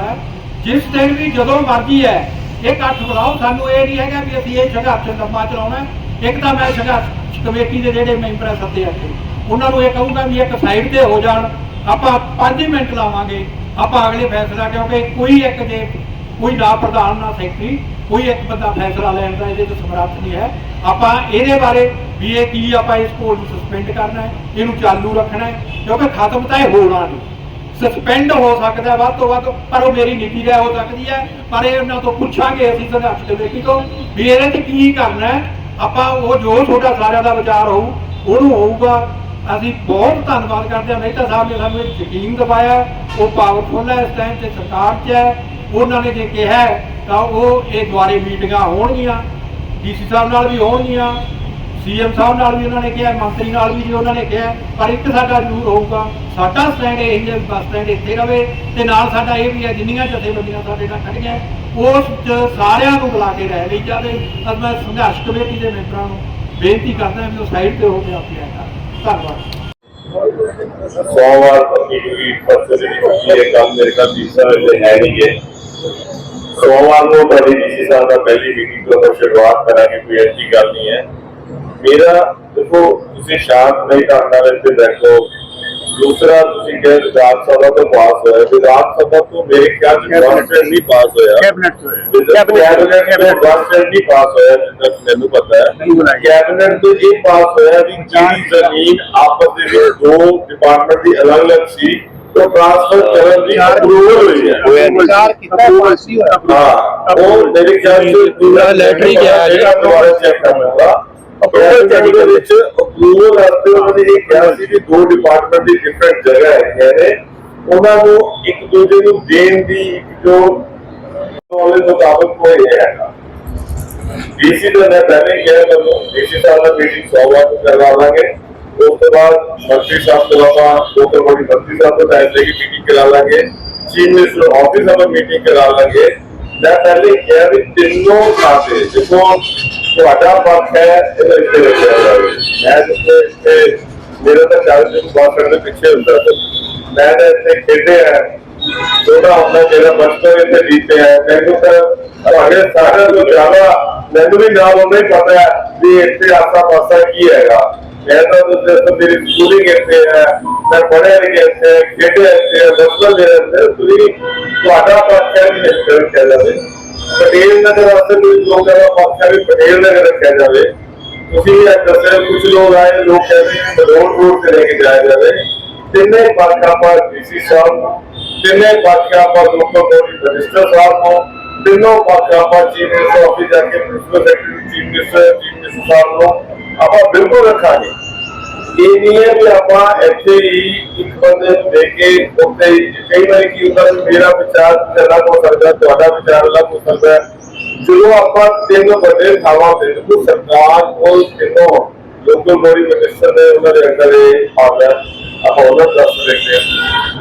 ਜਿਸ ਦਿਨ ਵੀ ਜਦੋਂ ਮਰਜ਼ੀ ਹੈ ਇਹ ਇਕੱਠ ਬੁਲਾਓ ਸਾਨੂੰ ਇਹ ਨਹੀਂ ਹੈਗਾ ਵੀ ਅਸੀਂ ਇਹ ਸੰਘਰਸ਼ ਲੰਮਾ ਚਲਾਉਣਾ ਇੱਕ ਤਾਂ ਮੈਂ ਸੰਘਰਸ਼ ਕਮੇਟੀ ਦੇ ਜਿਹੜੇ ਮੈਂਬਰ ਆ ਸੱਦੇ ਇੱਥੇ। ਉਹਨਾਂ ਨੂੰ ਇਹ ਕਹੂੰਗਾ ਵੀ ਇੱਕ ਸਾਈਡ ਤੇ ਹੋ ਜਾਣ। ਆਪਾਂ 5 ਮਿੰਟ ਲਾਵਾਂਗੇ। ਆਪਾਂ ਅਗਲੇ ਫੈਸਲਾ, ਕਿਉਂਕਿ ਕੋਈ ਇੱਕ ਜੇ ਕੋਈ ਨਾ ਪ੍ਰਧਾਨ ਨਾ ਸੈਕਟਰੀ ਕੋਈ ਇੱਕ ਬੰਦਾ ਫੈਸਲਾ ਲੈਣ ਦਾ ਇਹਦੇ ਤੇ ਸਮਰੱਥ ਨਹੀਂ ਹੈ। ਆਪਾਂ ਇਹਦੇ ਬਾਰੇ ਵੀ ਇਹ ਕੀ ਆਪਾਂ ਇਸ ਕੋਲ ਨੂੰ ਸਸਪੈਂਡ ਕਰਨਾ ਹੈ, ਇਹਨੂੰ ਚਾਲੂ ਰੱਖਣਾ ਹੈ, ਕਿਉਂਕਿ ਖਤਮ ਤਾਂ ਇਹ ਹੋਣਾ ਨਹੀਂ। ਸਸਪੈਂਡ ਹੋ ਸਕਦਾ ਵੱਧ ਤੋਂ ਵੱਧ, ਪਰ ਉਹ ਮੇਰੀ ਨੀਤੀ ਰਹਿ ਹੋ ਸਕਦੀ ਹੈ। ਪਰ ਇਹ ਉਹਨਾਂ ਤੋਂ ਪੁੱਛਾਂਗੇ, ਅਸੀਂ ਸੰਘਰਸ਼ ਕਮੇਟੀ ਤੋਂ, ਵੀ ਇਹਦੇ ਤੇ ਕੀ ਕਰਨਾ ਹੈ। ਆਪਾਂ ਉਹ ਜੋ ਤੁਹਾਡਾ ਸਾਰਿਆਂ ਦਾ ਵਿਚਾਰ ਹੋਊ, ਉਹਨੂੰ ਹੋਊਗਾ। ਅਸੀਂ ਬਹੁਤ ਧੰਨਵਾਦ ਕਰਦੇ ਹਾਂ। ਮਹਿਤਾ ਸਾਹਿਬ ਨੇ ਸਾਨੂੰ ਇਹ ਯਕੀਨ ਦਿਵਾਇਆ, ਉਹ ਪਾਵਰਫੁਲ ਹੈ ਇਸ ਟਾਈਮ ਤੇ ਸਰਕਾਰ 'ਚ ਹੈ। ਉਹਨਾਂ ਨੇ ਜੇ ਕਿਹਾ ਤਾਂ ਉਹ ਇਹ ਦੁਆਰੇ ਮੀਟਿੰਗਾਂ ਹੋਣਗੀਆਂ, ਡੀਸੀ ਸਾਹਿਬ ਨਾਲ ਵੀ ਹੋਣਗੀਆਂ, ਸੀਐਮ ਸਾਹਿਬ ਨਾਲ ਵੀ ਉਹਨਾਂ ਨੇ ਕਿਹਾ, ਮੰਤਰੀ ਨਾਲ ਵੀ ਜੀ ਉਹਨਾਂ ਨੇ ਕਿਹਾ, ਪਰ ਇੱਕ ਸਾਡਾ ਜ਼ਰੂਰ ਹੋਊਗਾ। ਸਾਡਾ ਸਟੈਂਡ ਇਹ ਹੈ ਬੱਸ ਸਟੈਂਡ ਇੱਥੇ ਰਵੇ ਤੇ ਨਾਲ ਸਾਡਾ ਇਹ ਵੀ ਹੈ, ਜਿੰਨੀਆਂ ਜਥੇਬੰਦੀਆਂ ਸਾਡੇ ਨਾਲ ਖੜੀਆਂ ਉਸ 'ਚ ਸਾਰਿਆਂ ਨੂੰ ਬੁਲਾ ਕੇ ਰਹਿ ਲਈ ਜਾਵੇ। ਤਾਂ ਮੈਂ ਸੰਘਰਸ਼ ਕਮੇਟੀ ਦੇ ਮੈਂਬਰਾਂ ਨੂੰ ਬੇਨਤੀ ਕਰਦਾ ਵੀ ਉਹ ਸਾਈਡ ਤੇ ਹੋ ਕੇ ਆਪੇ ਆਇਆ ਧੰਨਵਾਦ ਸੋਮਵਾਰ ਤੋਂ ਵੀ ਫਸਲ ਜਿਹੜੀ ਹੋਈ ਹੈ ਕੰਮ ਮੇਰੇ ਕੋਲ ਤੀਸਰਾ ਵੇਲੇ ਹੈ ਨਹੀਂ ਹੈ ਸੋਮਵਾਰ ਨੂੰ ਤੁਹਾਡੀ ਡੀਸੀ ਸਾਹਿਬ ਦਾ ਪਹਿਲੀ ਮੀਟਿੰਗ ਤੋਂ ਆਪਾਂ ਸ਼ੁਰੂਆਤ ਕਰਾਂਗੇ ਕੋਈ ਐਸੀ ਗੱਲ ਨਹੀਂ ਹੈ ਦੂਸਰਾ ਤੁਸੀਂ ਕਿਹਾ ਵਿਧਾਨ ਸਭਾ ਤੋਂ ਪਾਸ ਹੋਇਆ। ਵਿਧਾਨ ਸਭਾ ਤੋਂ ਮੇਰੇ ਖਿਆਲ ਚ ਗਵਰਨਮੈਂਟ ਨਹੀਂ ਪਾਸ ਹੋਇਆ। ਕੈਬਨਿਟ ਹੋਇਆ। ਕੈਬਨਿਟ ਤੋਂ ਗਵਰਨਮੈਂਟ ਨਹੀਂ ਪਾਸ ਹੋਇਆ ਜਿੰਨਾ ਕਿ ਮੈਨੂੰ ਪਤਾ ਹੈ। ਕੈਬਨਿਟ ਤੋਂ ਇਹ ਪਾਸ ਹੋਇਆ ਵੀ ਜਿਹੜੀ ਜ਼ਮੀਨ ਆਪਸ ਦੇ ਵਿੱਚ ਦੋ ਡਿਪਾਰਟਮੈਂਟ ਦੀ ਅਲੱਗ-ਅਲੱਗ ਸੀ ਉਹ ਟ੍ਰਾਂਸਫਰ ਕਰਨ ਦੀ ਅਪਰੂਵਲ ਹੋਈ ਹੈ। ਵਿਚਾਰ ਕੀਤਾ ਪਾਲਿਸੀ ਹਾਂ ਉਹ ਮੇਰੇ ਖਿਆਲ ਚ ਪੂਰਾ ਲੈਟਰ ਹੀ ਗਿਆ ਜਿਹੜਾ ਦੁਬਾਰਾ ਚੈੱਕ ਕਰਨਾ ਅਪਰੂਵਲ ਚੈੱਕ ਦੇ ਵਿੱਚ ਅਪਰੂਵਲ ਵਾਸਤੇ ਉਹਨਾਂ ਨੇ ਇਹ ਕਿਹਾ ਸੀ ਕਿ ਦੋ ਡਿਪਾਰਟਮੈਂਟ ਦੀ ਡਿਫਰੈਂਟ ਜਗ੍ਹਾ ਹੈਗੀਆਂ ਨੇ ਉਹਨਾਂ ਨੂੰ ਇੱਕ ਦੂਜੇ ਨੂੰ ਦੇਣ ਦੀ ਇੱਕ ਜੋ ਨੌਲੇਜ ਮੁਤਾਬਕ ਕੋਈ ਨਹੀਂ ਹੈਗਾ ਡੀਸੀ ਦਾ ਮੈਂ ਪਹਿਲੇ ਹੀ ਕਿਹਾ ਤੁਹਾਨੂੰ ਡੀਸੀ ਸਾਹਿਬ ਨਾਲ ਮੀਟਿੰਗ ਸੋਮਵਾਰ ਨੂੰ ਕਰਵਾ ਲਾਂਗੇ ਉਸ ਤੋਂ ਬਾਅਦ ਮੰਤਰੀ ਸਾਹਿਬ ਤੋਂ ਆਪਾਂ ਦੋ ਤੋਂ ਬੜੀ ਮੰਤਰੀ ਸਾਹਿਬ ਤੋਂ ਟਾਈਮ ਲੈ ਕੇ ਮੀਟਿੰਗ ਕਰਾ ਲਾਂਗੇ ਚੀਫ ਮਿਨਿਸਟਰ ਆਫਿਸ ਮੈਂ ਪਹਿਲੇ ਕਿਹਾ ਵੀ ਤਿੰਨੋਂ ਖਾਤੇ ਜਿੱਥੋਂ ਤੁਹਾਡਾ ਪੱਖ ਹੈ, ਇਹਦੇ ਵਿੱਚ ਰੱਖਿਆ ਜਾਵੇ ਮੈਂ ਜਿੱਥੇ ਇੱਥੇ, ਮੇਰਾ ਤਾਂ ਚਾਰ ਦਿਨ ਬਾਅਦ ਦੇ ਪਿੱਛੇ ਹੁੰਦਾ ਸੀ ਮੈਂ ਤਾਂ ਇੱਥੇ ਖੇਡਿਆ ਛੋਟਾ ਹੁੰਦਾ ਜਿਹੜਾ ਬਚਪਨ ਇੱਥੇ ਬੀਤਿਆ ਮੈਨੂੰ ਤਾਂ ਤੁਹਾਡੇ ਸਾਰਿਆਂ ਤੋਂ ਜ਼ਿਆਦਾ, ਮੈਨੂੰ ਵੀ ਨਾਲ ਉਹਨਾਂ ਪਤਾ ਹੈ ਵੀ ਇੱਥੇ ਆਸਾ ਪਾਸਾ ਕੀ ਹੈਗਾ। ਮੈਂ ਤਾਂ ਤੁਸੀਂ ਤਾਂ ਮੇਰੀ ਸਕੂਲਿੰਗ ਇੱਥੇ ਹੈ ਮੈਂ ਪੜ੍ਹਿਆ ਲਿਖਿਆ ਇੱਥੇ ਹੈ, ਖੇਡਿਆ ਇੱਥੇ ਹੈ, ਬਚਪਨ ਮੇਰੇ ਅੰਦਰ ਤੁਸੀਂ ਤੁਹਾਡਾ ਪੱਖ ਹੈ ਵੀ ਇੱਥੇ ਰੱਖਿਆ ਜਾਵੇ ਪਟੇਲ ਨਗਰ ਵਾਸਤੇ ਕੋਈ ਲੋਕਾਂ ਦਾ ਪੱਖ ਹੈ ਵੀ ਪਟੇਲ ਨਗਰ ਰੱਖਿਆ ਜਾਵੇ ਤੁਸੀਂ ਇਹ ਦੱਸਿਆ ਕੁਝ ਲੋਕ ਆਏ ਲੋਕ ਕਹਿੰਦੇ ਨੇ ਰੋਡ ਰੋਡ ਤੇ ਲੈ ਕੇ ਜਾਇਆ ਜਾਵੇ ਤਿੰਨੇ ਪੱਖ ਆਪਾਂ ਡੀਸੀ ਸਾਹਿਬ ਨੂੰ ਤਿੰਨੇ ਪੱਖ ਆਪਾਂ ਲੋਕਾਂ ਕੋਲ ਰਜਿਸਟਰ ਸਾਹਿਬ ਨੂੰ ਤਿੰਨੋਂ ਪੱਖ ਆਪਾਂ ਬਿਲਕੁਲ ਰੱਖਾਂਗੇ। ਇਹ ਨਹੀਂ ਹੈ ਵੀ ਆਪਾਂ ਇੱਥੇ ਹੀ ਇੱਕ ਬੰਦੇ ਨੂੰ ਦੇ ਕੇ ਉੱਤੇ ਕਈ ਵਾਰੀ ਕੀ ਹੁੰਦਾ ਮੇਰਾ ਵਿਚਾਰ ਅਲੱਗ ਹੋ ਸਕਦਾ, ਤੁਹਾਡਾ ਵਿਚਾਰ ਅਲੱਗ ਹੋ ਸਕਦਾ। ਜਦੋਂ ਆਪਾਂ ਤਿੰਨ ਵੱਡੇ ਥਾਵਾਂ ਤੇ, ਦੇਖੋ ਸਰਕਾਰ ਕੋਲ ਤਿੰਨੋਂ ਲੋਕਲ ਬੋਡੀ ਮਿਨਿਸਟਰ ਨੇ ਉਹਨਾਂ ਦੇ ਅੰਦਰ ਇਹ ਆਉਂਦਾ ਆਪਾਂ ਉਹਨਾਂ ਦਾ ਦੱਸ ਹਾਂ।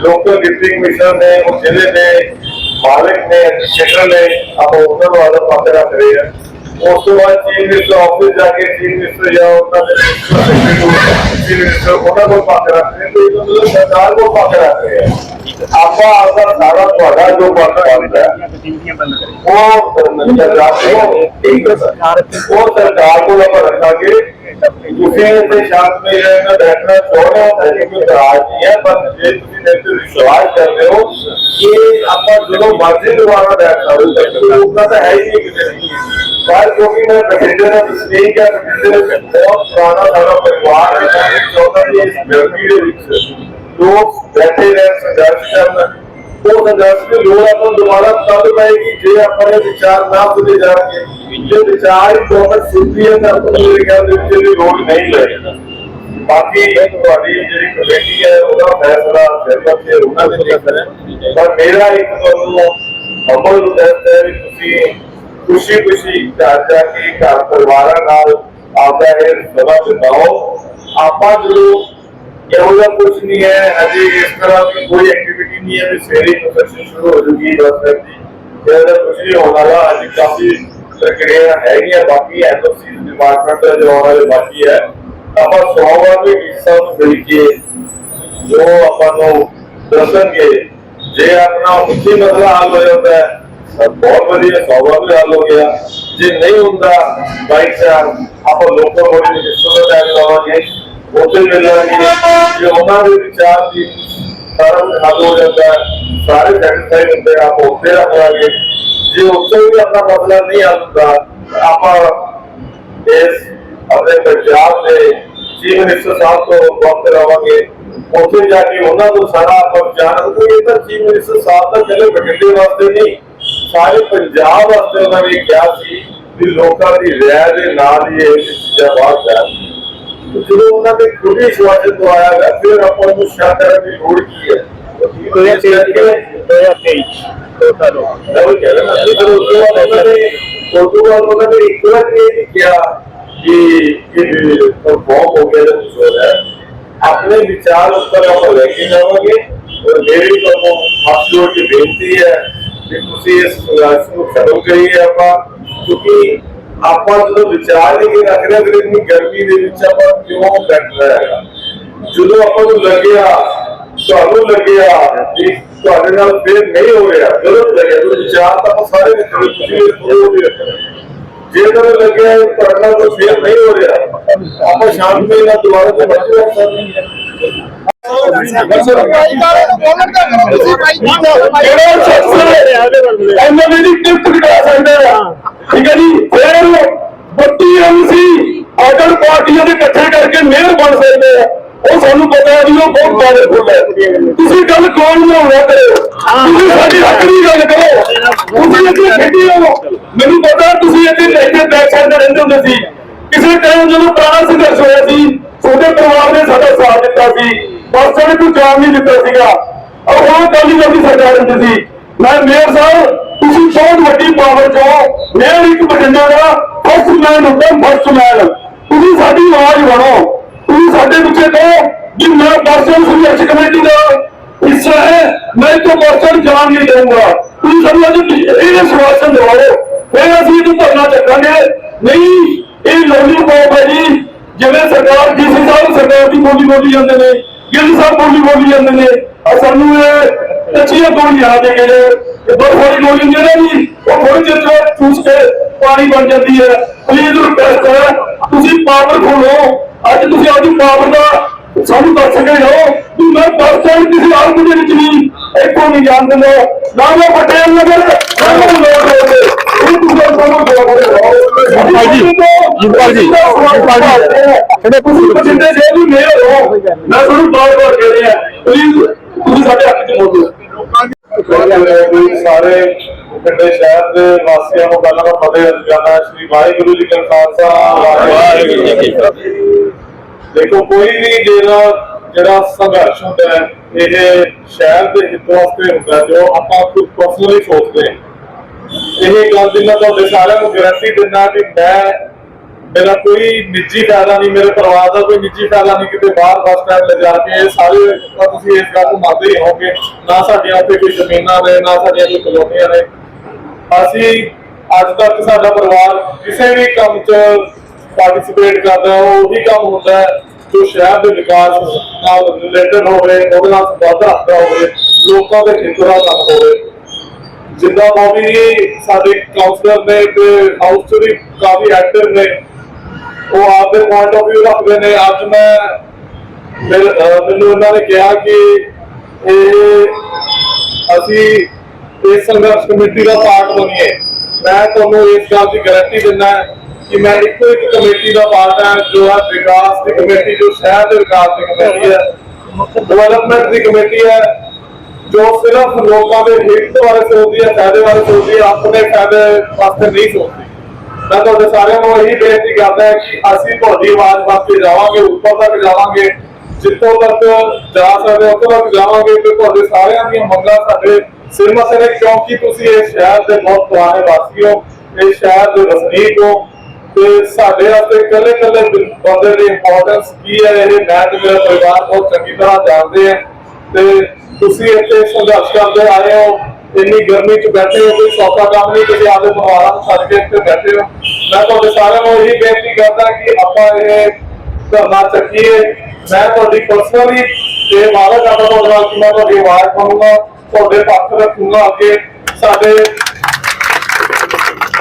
ਲੋਕਲ ਡਿਪਟੀ ਕਮਿਸ਼ਨਰ ਨੇ, ਉਹ ਜ਼ਿਲ੍ਹੇ ਦੇ ਮਾਲਕ ਨੇ, ਐਡਮਿਨਿਸਟ੍ਰੇਟਰ ਨੇ, ਆਪਾਂ ਉਹਨਾਂ ਨੂੰ ਆਦਾ ਪਾਸੇ ਰੱਖ ਰਹੇ ਹਾਂ। ਉਸ ਤੋਂ ਬਾਅਦ ਚੀਫ ਮਿਨਿਸਟਰ ਆਫਿਸ ਜਾ ਕੇ ਚੀਫ ਮਿਨਿਸਟਰ ਜਾਂ ਉਹਨਾਂ ਦੇ ਚੀਫ ਮਿਨਿਸਟਰ ਉਹਨਾਂ ਕੋਲ ਪਾਸੇ ਰੱਖ ਰਹੇ ਨੇ ਤੇ ਉਹਨਾਂ ਸਰਕਾਰ ਕੋਲ ਪਾਸੇ ਰੱਖ ਰਹੇ ਆ ਆਪਾਂ ਆਪਦਾ ਸਾਰਾ ਤੁਹਾਡਾ ਜੋ ਬਣਦਾ ਹੈ ਉਹ ਸਰਕਾਰ ਕੋਲ ਠੀਕ ਹੈ ਸਰ ਉਹ ਸਰਕਾਰ ਕੋਲ ਆਪਾਂ ਰੱਖਾਂਗੇ ਤੁਸੀਂ ਇੱਥੇ ਸ਼ਾਂਤਮਈ ਰਹਿਣਾ ਬੈਠਣਾ ਚਾਹੁੰਦੇ ਹੋ ਤਾਂ ਕੋਈ ਇਤਰਾਜ਼ ਨਹੀਂ ਹੈ ਪਰ ਜੇ ਤੁਸੀਂ ਮੇਰੇ ਤੇ ਵਿਸ਼ਵਾਸ ਕਰਦੇ ਹੋ ਕਿ ਆਪਾਂ ਜਦੋਂ ਮਰਜ਼ੀ ਦੁਬਾਰਾ ਬੈਠ ਸਕਦੇ ਹਾਂ ਉਹਨਾਂ ਤਾਂ ਹੈ ਹੀ ਨਹੀਂ ਕਿਤੇ ਨਹੀਂ ਪਰ ਕਿਉਂਕਿ ਮੈਂ ਬਠਿੰਡੇ ਦਾ ਵਸਨੀਕ ਹੈ ਬਠਿੰਡੇ ਦੇ ਵਿੱਚ ਬਹੁਤ ਪੁਰਾਣਾ ਸਾਡਾ ਪਰਿਵਾਰ ਹੈ ਮੈਂ ਚਾਹੁੰਦਾ ਕਿ ਇਸ ਮਿਲਕੀ ਦੇ ਵਿੱਚ ਲੋਕ ਬੈਠੇ ਰਹਿਣ ਸੰਘਰਸ਼ ਕਰਨ ਉਹ ਸੰਘਰਸ਼ ਦੀ ਲੋੜ ਆਪਾਂ ਨੂੰ ਦੁਬਾਰਾ ਤਦ ਪਏਗੀ ਜੇ ਆਪਣੇ ਵਿਚਾਰ ਨਾ ਬੁੱਝੇ ਜਾਣਗੇ ਜੇ ਵਿਚਾਰ ਹੀ ਗਵਰਨਮੈਂਟ ਸੁਣਦੀ ਹੈ ਤਾਂ ਆਪਾਂ ਨੂੰ ਮੇਰੇ ਖਿਆਲ ਦੇ ਵਿੱਚ ਇਹਦੀ ਲੋੜ ਨਹੀਂ ਲੱਗੇਗੀ ਬਾਕੀ ਤੁਹਾਡੀ ਜਿਹੜੀ ਕਮੇਟੀ ਹੈ ਉਹਦਾ ਫੈਸਲਾ ਸਿਰਫ ਤੇ ਉਹਨਾਂ ਦੇ ਲਈ ਹੈ ਪਰ ਮੇਰਾ ਇੱਕ ਤੁਹਾਨੂੰ ਹੰਬਲ ਰਿਕਵੈਸਟ ਹੈ ਵੀ ਤੁਸੀਂ ਖੁਸ਼ੀ ਖੁਸ਼ੀ ਘਰ ਜਾ ਕੇ ਘਰ ਪਰਿਵਾਰਾਂ ਨਾਲ ਆਪਦਾ ਇਹ ਸਭਾ ਬਿਤਾਓ ਆਪਾਂ ਜਦੋਂ ਇਹੋ ਜਿਹਾ ਕੁਝ ਨਹੀਂ ਹੈ ਅਜੇ ਇਸ ਤਰ੍ਹਾਂ ਦੀ ਕੋਈ ਐਕਟੀਵਿਟੀ ਨਹੀਂ ਹੈ ਵੀ ਸਵੇਰੇ ਕੰਸਟਰਕਸ਼ਨ ਸ਼ੁਰੂ ਹੋ ਜੂਗੀ ਬਸ ਫਿਰ ਦੀ ਇਹਦਾ ਕੁਝ ਨਹੀਂ ਹੋਣ ਵਾਲਾ ਅਜੇ ਕਾਫੀ ਪ੍ਰਕਿਰਿਆ ਹੈਗੀਆਂ ਬਾਕੀ ਐਨਓਸੀ ਡਿਪਾਰਟਮੈਂਟ ਦਾ ਜੋ ਆਉਣ ਵਾਲੇ ਬਾਕੀ ਹੈ ਆਪਾਂ ਸੋਮਵਾਰ ਵੀ ਡੀਸਾ ਮਿਲ ਕੇ ਜੋ ਆਪਾਂ ਨੂੰ ਦੱਸਣਗੇ। ਜੇ ਆਪਣਾ ਉੱਚੀ ਮਸਲਾ ਹੱਲ ਹੋ ਜਾਂਦਾ ਹੈ ਬਹੁਤ ਵਧੀਆ ਸੌਵਾ ਵੀ ਹੱਲ ਹੋ ਗਿਆ। ਜੇ ਨਹੀਂ ਹੁੰਦਾ ਬਾਈ ਚਾਰ ਆਪਾਂ ਲੋਕਾਂ ਕੋਲ ਰਜਿਸਟਰ ਦਾ ਟਾਈਮ ਲਾਵਾਂਗੇ ਉੱਥੇ ਮਿਲਾਂਗੇ ਜੇ ਉਹਨਾਂ ਦੇ ਵਿਚਾਰ ਦੀ ਸਾਰਾ ਕੁਝ ਹੱਲ ਹੋ ਜਾਂਦਾ ਸਾਰੇ ਸੈਟੀਸਫਾਈ ਹੁੰਦੇ ਆ, ਆਪਾਂ ਉੱਥੇ ਰੱਖ ਜੇ उससे भी अपना मसला नहीं हल होता आप देश अपने पंजाब ਦੇ ਚੀਫ ਮਿਨਿਸਟਰ ਸਾਹਿਬ ਤੋਂ ਬਾਤ ਕਰਾਵਾਂਗੇ ਉੱਥੇ ਜਾ ਕੇ ਉਹਨਾਂ ਨੂੰ ਸਾਰਾ ਆਪਾਂ ਵਿਚਾਰ ਕੋਈ ਇਹ ਤਾਂ ਚੀਫ ਮਿਨਿਸਟਰ ਸਾਹਿਬ ਦਾ ਕੱਲੇ ਬਟਿੰਡੇ ਵਾਸਤੇ ਨਹੀਂ, ਸਾਰੇ ਪੰਜਾਬ ਵਾਸਤੇ ਉਹਨਾਂ ਨੇ ਕਿਹਾ ਸੀ ਵੀ ਲੋਕਾਂ ਦੀ ਰਹਿ ਦੇ ਨਾਲ ਹੀ ਇਹ ਚੀਜ਼ਾਂ ਬਾਤ ਹੈ ਜਦੋਂ ਉਹਨਾਂ ਦੇ ਖੁਦ ਹੀ ਆਇਆ ਹੈ ਫਿਰ ਆਪਾਂ ਨੂੰ ਸ਼ਾਂਤ ਕਰਨ ਦੀ ਲੋੜ ਕੀ ਹੈ? 2023 పోతారు पोर्तुगाल मतलब इक्वल ये क्या फॉर्म हो गया कुछ हो रहा है अपने विचार उस पर आप रैंकिंग करोगे और मेरी तो आप लोगों की बेनती है कि ਤੁਸੀਂ ਇਸ ਪ੍ਰੋਗਰਾਮ ਨੂੰ ਖਤਮ ਕਰੀਏ ਆਪਾਂ ਕਿਉਂਕਿ ਆਪਾਂ ਜਦੋਂ ਵਿਚਾਰ ਨਹੀਂ ਕਿ ਰੱਖ ਰਿਹਾ ਫਿਰ ਇੰਨੀ ਗਰਮੀ ਦੇ ਵਿੱਚ ਆਪਾਂ ਕਿਉਂ ਬੈਠ ਰਹੇ ਹਾਂ ਜਦੋਂ ਆਪਾਂ ਨੂੰ ਲੱਗਿਆ ਤੁਹਾਨੂੰ ਲੱਗਿਆ ਤੁਹਾਡੇ ਨਾਲ ਫੇਰ ਨਹੀਂ ਹੋ ਰਿਹਾ। ਜਦੋਂ ਲੱਗਿਆ ਤਾਂ ਵਿਚਾਰ ਤਾਂ ਆਪਾਂ ਸਾਰੇ ਨੇ ਕਰੀ ਤੁਸੀਂ ਵੀ ਥੋੜ੍ਹੇ ਵੀ ਲੱਗਿਆ ਤੁਹਾਡੇ ਨਾਲ ਕੋਈ ਫੇਰ ਨਹੀਂ ਹੋ ਰਿਹਾ। ਆਪਾਂ ਸ਼ਾਂਤੀ ਨਾਲ ਦੁਬਾਰਾ ਤੋਂ ਬਚ ਰੱਖ ਸਕਦੇ ਕਿਹੜਾ ਐਮਐਲਏ ਦੀ ਟਿਕਟ ਕਟਾ ਸਕਦਾ ਹੈ ਠੀਕ ਹੈ ਜੀ? ਫਿਰ ਬੱਤੀ ਐਮਸੀ ਆਡਰ ਪਾਰਟੀਆਂ ਦੇ ਇਕੱਠੇ ਕਰਕੇ ਮੇਅਰ ਬਣ ਸਕਦੇ ਆ। ਉਹ ਸਾਨੂੰ ਪਤਾ ਹੈ ਵੀ ਉਹ ਬਹੁਤ ਪਾਵਰਫੁਲ ਹੈ। ਤੁਸੀਂ ਗੱਲ ਕੌਣ ਬਣਾਉਣਾ ਕਰੋ? ਤੁਸੀਂ ਸਾਡੀ ਹੱਕ ਦੀ ਗੱਲ ਕਰੋ। ਤੁਸੀਂ ਇੱਥੇ ਖੇਡੀ ਹੋ ਮੈਨੂੰ ਪਤਾ ਤੁਸੀਂ ਇੱਥੇ ਇੱਥੇ ਬੈਕ ਸਾਈਡ ਤੇ ਰਹਿੰਦੇ ਹੁੰਦੇ ਸੀ। ਕਿਸੇ ਟਾਈਮ ਜਦੋਂ ਪੁਰਾਣਾ ਸੰਘਰਸ਼ ਹੋਇਆ ਸੀ ਤੁਹਾਡੇ ਪਰਿਵਾਰ ਨੇ ਸਾਡਾ ਸਾਥ ਦਿੱਤਾ ਸੀ। ਬਸ ਸਾਡੇ ਕੋਈ ਜਾਣ ਨਹੀਂ ਦਿੱਤਾ ਸੀਗਾ। ਔਰ ਉਹ ਕਾਲੀ ਕਾਲੀ ਸਰਕਾਰ ਹੁੰਦੀ ਸੀ। ਮੈਂ ਮੇਅਰ ਸਾਹਿਬ ਤੁਸੀਂ ਬਹੁਤ ਵੱਡੀ ਪਾਵਰ ਚੋਂ ਮੇਅਰ ਇੱਕ ਬਠਿੰਡਾ ਦਾ ਫਸਟ ਮੈਨ ਹੁੰਦਾ ਫਸਟ ਮੈਨ ਤੁਸੀਂ ਸਾਡੀ ਆਵਾਜ਼ ਬਣੋ। ਤੁਸੀਂ ਸਾਡੇ ਪਿੱਛੇ ਕਹੋ ਕਿ ਮੈਂ ਪਰਸਨ ਸੰਘਰਸ਼ ਕਮੇਟੀ ਦਾ ਹਿੱਸਾ ਹੈ, ਮੈਂ ਤੋਂ ਪਰਸਨ ਜਾਣ ਨਹੀਂ ਦਊਂਗਾ। ਤੁਸੀਂ ਸਾਨੂੰ ਅੱਜ ਇਹ ਸਵਾਸਨ ਦਿਵਾਓ, ਫਿਰ ਅਸੀਂ ਇਹਨੂੰ ਧਰਨਾ ਚੱਕਾਂਗੇ। ਨਹੀਂ, ਇਹ ਲੋਲੀਪੌਪ ਹੈ ਜੀ। ਜਿਵੇਂ ਸਰਕਾਰ, ਡੀਸੀ ਸਾਹਿਬ ਸਰਕਾਰ ਦੀ ਬੋਲੀ ਬੋਲੀ ਜਾਂਦੇ ਨੇ, ਗਿੱਲ ਸਾਹਿਬ ਬੋਲੀ ਬੋਲੀ ਜਾਂਦੇ ਨੇ ਆ ਸਾਨੂੰ ਇਹ ਕੱਚੀਆਂ ਗੋਲੀਆਂ ਦੇ ਕੇ ਇਹ ਬਹੁਤ ਥੋੜੀ ਗੋਲੀ ਹੁੰਦੀ ਹੈ ਉਹ ਥੋੜੀ ਚਿਰ ਚੂਸ ਕੇ ਪਾਣੀ ਬਣ ਜਾਂਦੀ ਹੈ। ਪਲੀਜ਼ ਰਿਕਵੈਸਟ ਹੈ ਤੁਸੀਂ ਪਾਵਰਫੁਲ ਹੋ ਅੱਜ ਤੁਸੀਂ ਆਪਣੀ ਪਾਵਰ ਦਾ ਸਾਨੂੰ ਦੱਸ ਸਕੇ ਹੋ ਕਿ ਮੈਂ ਪਰਸਨ ਕਿਸੇ ਆਲ ਦੇ ਵਿੱਚ ਨਹੀਂ ਇੱਕੋ ਨਹੀਂ ਜਾਣ ਦਿੰਦਾ ਨਾ ਮੈਂ ਪਟੇਲ ਨਗਰ ਨਾ ਮੈਂ ਲੋੜ ਹੋਵੇ ਇਹ ਤੁਸੀਂ ਸਾਨੂੰ ਜਵਾਬ ਦਿਓ। ਭਾਈ ਜੀ ਜੀਪਾਲ ਜੀ ਜੀਪਾਲ ਜੀ ਕਹਿੰਦੇ ਤੁਸੀਂ ਬਚਿੰਦੇ ਜੇ ਵੀ ਮੇਅਰ ਹੋ। ਮੈਂ ਤੁਹਾਨੂੰ ਬਾਰ ਬਾਰ ਕਹਿ ਰਿਹਾ ਪਲੀਜ਼ ਤੁਸੀਂ ਸਾਡੇ ਹੱਕ ਚ ਕੋਈ ਸਾਰੇ ਵੱਡੇ ਸ਼ਹਿਰ ਦੇ ਵਾਸੀਆਂ ਨੂੰ ਪਹਿਲਾਂ ਤਾਂ ਫਤਿਹ ਜਾਣਾ ਸ਼੍ਰੀ ਵਾਹਿਗੁਰੂ ਜੀ ਕਾ ਖਾਲਸਾ, ਵਾਹਿਗੁਰੂ ਜੀ ਕੀ ਫਤਿਹ। ਦੇਖੋ, ਕੋਈ ਵੀ ਜਿਹੜਾ ਜਿਹੜਾ ਸੰਘਰਸ਼ ਹੁੰਦਾ ਹੈ, ਇਹ ਸ਼ਹਿਰ ਦੇ ਹਿੱਤ ਵਾਸਤੇ ਹੁੰਦਾ ਜੋ ਆਪਾਂ ਖੁਦ ਪਰਸਨਲੀ ਸੋਚਦੇ ਹਾਂ। ਇਹ ਗੱਲ ਦੀ ਮੈਂ ਤੁਹਾਡੇ ਸਾਰਿਆਂ ਨੂੰ ਗਾਰੰਟੀ ਦਿੰਦਾ ਕਿ ਮੈਂ, ਮੇਰਾ ਕੋਈ ਨਿੱਜੀ ਫਾਇਦਾ ਨਹੀਂ, ਮੇਰੇ ਪਰਿਵਾਰ ਦਾ ਕੋਈ ਨਿੱਜੀ ਫਾਇਦਾ ਨਹੀਂ ਕਿਤੇ ਬਾਹਰ ਬੱਸ ਸਟੈਂਡ ਲੈ ਜਾ ਕੇ, ਇਹ ਸਾਰੇ ਤਾਂ ਤੁਸੀਂ ਇਸ ਗੱਲ ਨੂੰ ਮੰਨਦੇ ਹੀ ਹੋਗੇ ਨਾ ਸਾਡੀਆਂ ਉੱਥੇ ਕੋਈ ਜ਼ਮੀਨਾਂ ਨੇ, ਨਾ ਸਾਡੀਆਂ ਕੋਈ ਕਲੋਨੀਆਂ ਨੇ। ਅਸੀਂ ਅੱਜ ਤੱਕ ਸਾਡਾ ਪਰਿਵਾਰ ਕਿਸੇ ਵੀ ਕੰਮ 'ਚ ਪਾਰਟਿਸਿਪੇਟ ਕਰਦਾ ਹੈ, ਉਹੀ ਕੰਮ ਹੁੰਦਾ ਹੈ ਜੋ ਸ਼ਹਿਰ ਦੇ ਵਿਕਾਸ ਨਾਲ ਰਿਲੇਟਡ ਹੋਵੇ ਉਹਦੇ ਨਾਲ ਸੰਬੰਧ ਰੱਖਦਾ ਹੋਵੇ ਲੋਕਾਂ ਦੇ ਹਿੱਤ ਦਾ ਕੰਮ ਹੋਵੇ। ਜਿੱਦਾਂ ਬੋਬੀ ਸਾਡੇ ਕਾਉਂਸਲਰ ਨੇ ਤੇ ਹਾਊਸ 'ਚ ਵੀ ਕਾਫੀ ਐਕਟਿਵ ਨੇ। ਉਹ ਆਪਦੇ ਪੁਆਇੰਟ ਆਫ View ਰੱਖਦੇ ਨੇ। ਅੱਜ ਮੈਂ ਮੈਨੂੰ ਉਹਨਾਂ ਨੇ ਕਿਹਾ ਕਿ ਇਹ ਅਸੀਂ ਇਸ ਸੰਘਰਸ਼ ਕਮੇਟੀ ਦਾ ਪਾਰਟ ਬਣੀਏ। ਮੈਂ ਤੁਹਾਨੂੰ ਇਸ ਗੱਲ ਦੀ ਗਾਰੰਟੀ ਦਿੰਦਾ ਕਿ ਮੈਂ ਇੱਕੋ ਇੱਕ ਕਮੇਟੀ ਦਾ ਪਾਰਟ ਹਾਂ ਜੋ ਹੈ ਵਿਕਾਸ ਦੀ ਕਮੇਟੀ ਜੋ ਸ਼ਹਿਰ ਦੇ ਵਿਕਾਸ ਦੀ ਕਮੇਟੀ ਹੈ। ਡਿਵੈਲਪਮੈਂਟ ਦੀ ਕਮੇਟੀ ਹੈ ਜੋ ਸਿਰਫ ਲੋਕਾਂ ਦੇ ਹਿੱਤ ਬਾਰੇ ਸੋਚਦੀ ਹੈ ਫਾਇਦੇ ਬਾਰੇ ਸੋਚਦੀ ਹੈ ਆਪਣੇ ਫਾਇਦੇ ਵਾਸਤੇ ਨਹੀਂ ਸੋਚਦੀ। ਮੈਂ ਤੁਹਾਡੇ ਸਾਰਿਆਂ ਨੂੰ ਇਹੀ ਬੇਨਤੀ ਕਰਦਾ ਹਾਂ ਕਿ ਅਸੀਂ ਤੁਹਾਡੀ ਆਵਾਜ਼ ਵਾਸਤੇ ਜਾਵਾਂਗੇ ਉੱਪਰ ਤੱਕ ਜਾਵਾਂਗੇ ਜਿੱਥੋਂ ਤੱਕ ਜਾ ਸਕਦੇ ਹਾਂ, ਉੱਥੋਂ ਤੱਕ ਜਾਵਾਂਗੇ ਤੇ ਤੁਹਾਡੇ ਸਾਰਿਆਂ ਦੀਆਂ ਮੰਗਾਂ ਸਾਡੇ ਸਿਰ ਮਸੇ ਕਿਉਂਕਿ ਤੁਸੀਂ ਇਸ ਸ਼ਹਿਰ ਦੇ ਬਹੁਤ ਪੁਰਾਣੇ ਵਾਸੀ ਹੋ? ਇਸ ਸ਼ਹਿਰ ਦੇ ਵਸਨੀਕ ਹੋ? ਤੇ ਸਾਡੇ ਵਾਸਤੇ ਇਕੱਲੇ ਇਕੱਲੇ ਬੰਦੇ ਦੀ ਇੰਪੋਰਟੈਂਸ ਕੀ ਹੈ? ਇਹ ਮੈਂ ਤੇ ਮੇਰਾ ਪਰਿਵਾਰ ਬਹੁਤ ਚੰਗੀ ਤਰ੍ਹਾਂ ਜਾਣਦੇ ਆ ਤੇ ਤੁਸੀਂ ਇੱਥੇ ਸੰਘਰਸ਼ ਕਰਦੇ ਆਏ ਹੋ। ਇੰਨੀ ਗਰਮੀ 'ਚ ਬੈਠੇ ਹੋ, ਕੋਈ ਸੌਖਾ ਕੰਮ ਨਹੀਂ, ਤੁਸੀਂ ਆਪਦੇ ਪਰਿਵਾਰਾਂ ਨੂੰ ਛੱਡ ਕੇ ਇੱਥੇ ਬੈਠੇ ਹੋ। ਮੈਂ ਤੁਹਾਡੇ ਸਾਰਿਆਂ ਨੂੰ ਇਹੀ ਬੇਨਤੀ ਕਰਦਾ ਕਿ ਆਪਾਂ ਇਹ ਧਰਨਾ ਚੱਕੀਏ। ਮੈਂ ਤੁਹਾਡੀ ਪਰਸਨਲੀ ਇਹ ਵਾਅਦਾ ਕਰਦਾ ਤੁਹਾਡੇ ਨਾਲ ਕਿ ਮੈਂ ਤੁਹਾਡੀ ਆਵਾਜ਼ ਸੁਣੂਗਾ। ਤੁਹਾਡੇ ਪੱਖ ਰੱਖੂਗਾ ਅੱਗੇ ਸਾਡੇ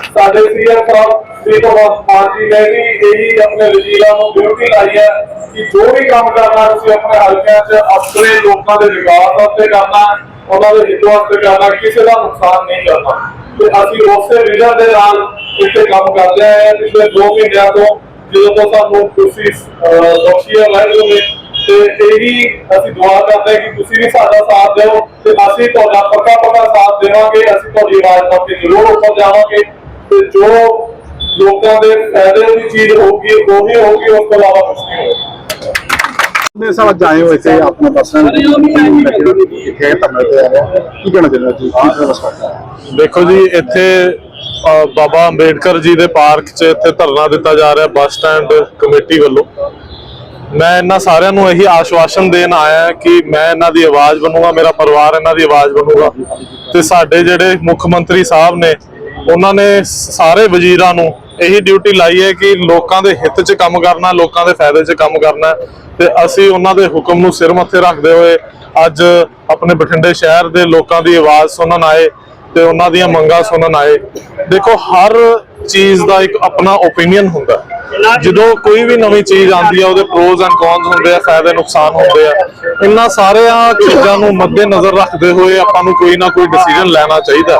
ਸਾਡੇ ਸੀਐਮ ਸਾਹਿਬ ਸ੍ਰੀ ਭਗਵੰਤ ਮਾਨ ਜੀ ਨੇ ਵੀ ਇਹੀ ਆਪਣੇ ਵਜ਼ੀਰਾਂ ਨੂੰ ਡਿਊਟੀ ਲਾਈ ਹੈ ਕਿ ਜੋ ਵੀ ਕੰਮ ਕਰਨਾ ਤੁਸੀਂ ਆਪਣੇ ਹਲਕਿਆਂ 'ਚ ਆਪਣੇ ਲੋਕਾਂ ਦੇ ਵਿਕਾਸ ਵਾਸਤੇ ਕਰਨਾ, ਉਹਨਾਂ ਦੇ ਹਿੱਤ ਵਾਸਤੇ ਕਰਨਾ, ਕਿਸੇ ਦਾ ਨੁਕਸਾਨ ਨਹੀਂ ਕਰਨਾ। ਤੇ ਅਸੀਂ ਉਸੇ ਵਿਜ਼ਨ ਦੇ ਨਾਲ ਇੱਥੇ ਕੰਮ ਕਰਦੇ ਆਏ ਹਾਂ ਪਿਛਲੇ 2 ਮਹੀਨਿਆਂ ਤੋਂ ਜਦੋਂ ਤੋਂ ਸਾਨੂੰ ਤੁਸੀਂ ਦੋਸ਼ੀਆ ਵਾਹਿਗੁਰੂ ਨੇ ਤੇ ਇਹੀ ਅਸੀਂ ਦੁਆ ਕਰਦੇ ਹਾਂ ਕਿ ਤੁਸੀਂ ਵੀ ਸਾਡਾ ਸਾਥ ਦਿਓ ਤੇ ਅਸੀਂ ਤੁਹਾਡਾ ਪੱਕਾ ਪੱਕਾ ਸਾਥ ਦੇਵਾਂਗੇ ਅਸੀਂ ਤੁਹਾਡੀ ਆਵਾਜ਼ ਤੱਕ ਜ਼ਰੂਰ ਉੱਪਰ ਜਾਵਾਂਗੇ ਤੇ ਜੋ ਲੋਕਾਂ ਦੇ ਫਾਇਦੇ ਦੀ ਚੀਜ਼ ਹੋਊਗੀ ਉਹੀ ਹੋਊਗੀ ਉਸ ਤੋਂ ਇਲਾਵਾ ਕੁਝ ਨਹੀਂ ਹੋਊਗਾ। ਨੇ ਸਾਲ ਜਾਏ ਹੋਏ ਤੇ ਆਪਣਾ ਪਰਸਨਲ ਖੇਤ ਧਰਨੇ ਤੇ ਆਇਆ ਕੀ ਕਹਿਣਾ ਚਾਹੁੰਦੇ ਜੀ? ਕੀ ਨਮਸਕਾਰ ਦੇਖੋ ਜੀ ਇੱਥੇ ਬਾਬਾ ਅੰਬੇਡਕਰ ਜੀ ਦੇ ਪਾਰਕ 'ਚ ਇੱਥੇ ਧਰਨਾ ਦਿੱਤਾ ਜਾ ਰਿਹਾ ਬੱਸ ਸਟੈਂਡ ਕਮੇਟੀ ਵੱਲੋਂ। ਮੈਂ ਇਹਨਾਂ ਸਾਰਿਆਂ ਨੂੰ ਇਹੀ ਆਸ਼ਵਾਸਨ ਦੇਣ ਆਇਆ ਕਿ ਮੈਂ ਇਹਨਾਂ ਦੀ ਆਵਾਜ਼ ਬਣੂਗਾ, ਮੇਰਾ ਪਰਿਵਾਰ ਇਹਨਾਂ ਦੀ ਆਵਾਜ਼ ਬਣੂਗਾ। ਤੇ ਸਾਡੇ ਜਿਹੜੇ ਮੁੱਖ ਮੰਤਰੀ ਸਾਹਿਬ ਨੇ, ਉਹਨਾਂ ਨੇ ਸਾਰੇ ਵਜ਼ੀਰਾਂ ਨੂੰ ਇਹੀ ਡਿਊਟੀ ਲਾਈ ਹੈ ਕਿ ਲੋਕਾਂ ਦੇ ਹਿੱਤ 'ਚ ਕੰਮ ਕਰਨਾ, ਲੋਕਾਂ ਦੇ ਫਾਇਦੇ 'ਚ ਕੰਮ ਕਰਨਾ। ਤੇ ਅਸੀਂ ਉਹਨਾਂ ਦੇ ਹੁਕਮ ਨੂੰ ਸਿਰ ਮੱਥੇ ਰੱਖਦੇ ਹੋਏ ਅੱਜ ਆਪਣੇ ਬਠਿੰਡੇ ਸ਼ਹਿਰ ਦੇ ਲੋਕਾਂ ਦੀ ਆਵਾਜ਼ ਸੁਣਨ ਆਏ ਤੇ ਉਹਨਾਂ ਦੀਆਂ ਮੰਗਾਂ ਸੁਣਨ ਆਏ। ਦੇਖੋ, ਹਰ ਚੀਜ਼ ਦਾ ਇੱਕ ਆਪਣਾ ਓਪੀਨੀਅਨ ਹੁੰਦਾ ਜਦੋਂ ਕੋਈ ਵੀ ਨਵੀਂ ਚੀਜ਼ ਆਉਂਦੀ ਆ ਉਹਦੇ ਪ੍ਰੋਜ਼ ਐਂਡ ਕੌਨਸ ਹੁੰਦੇ ਆ, ਫਾਇਦੇ ਨੁਕਸਾਨ ਹੁੰਦੇ ਆ। ਇਹਨਾਂ ਸਾਰਿਆਂ ਚੀਜ਼ਾਂ ਨੂੰ ਮੱਦੇ ਨਜ਼ਰ ਰੱਖਦੇ ਹੋਏ ਆਪਾਂ ਨੂੰ ਕੋਈ ਨਾ ਕੋਈ ਡਿਸੀਜਨ ਲੈਣਾ ਚਾਹੀਦਾ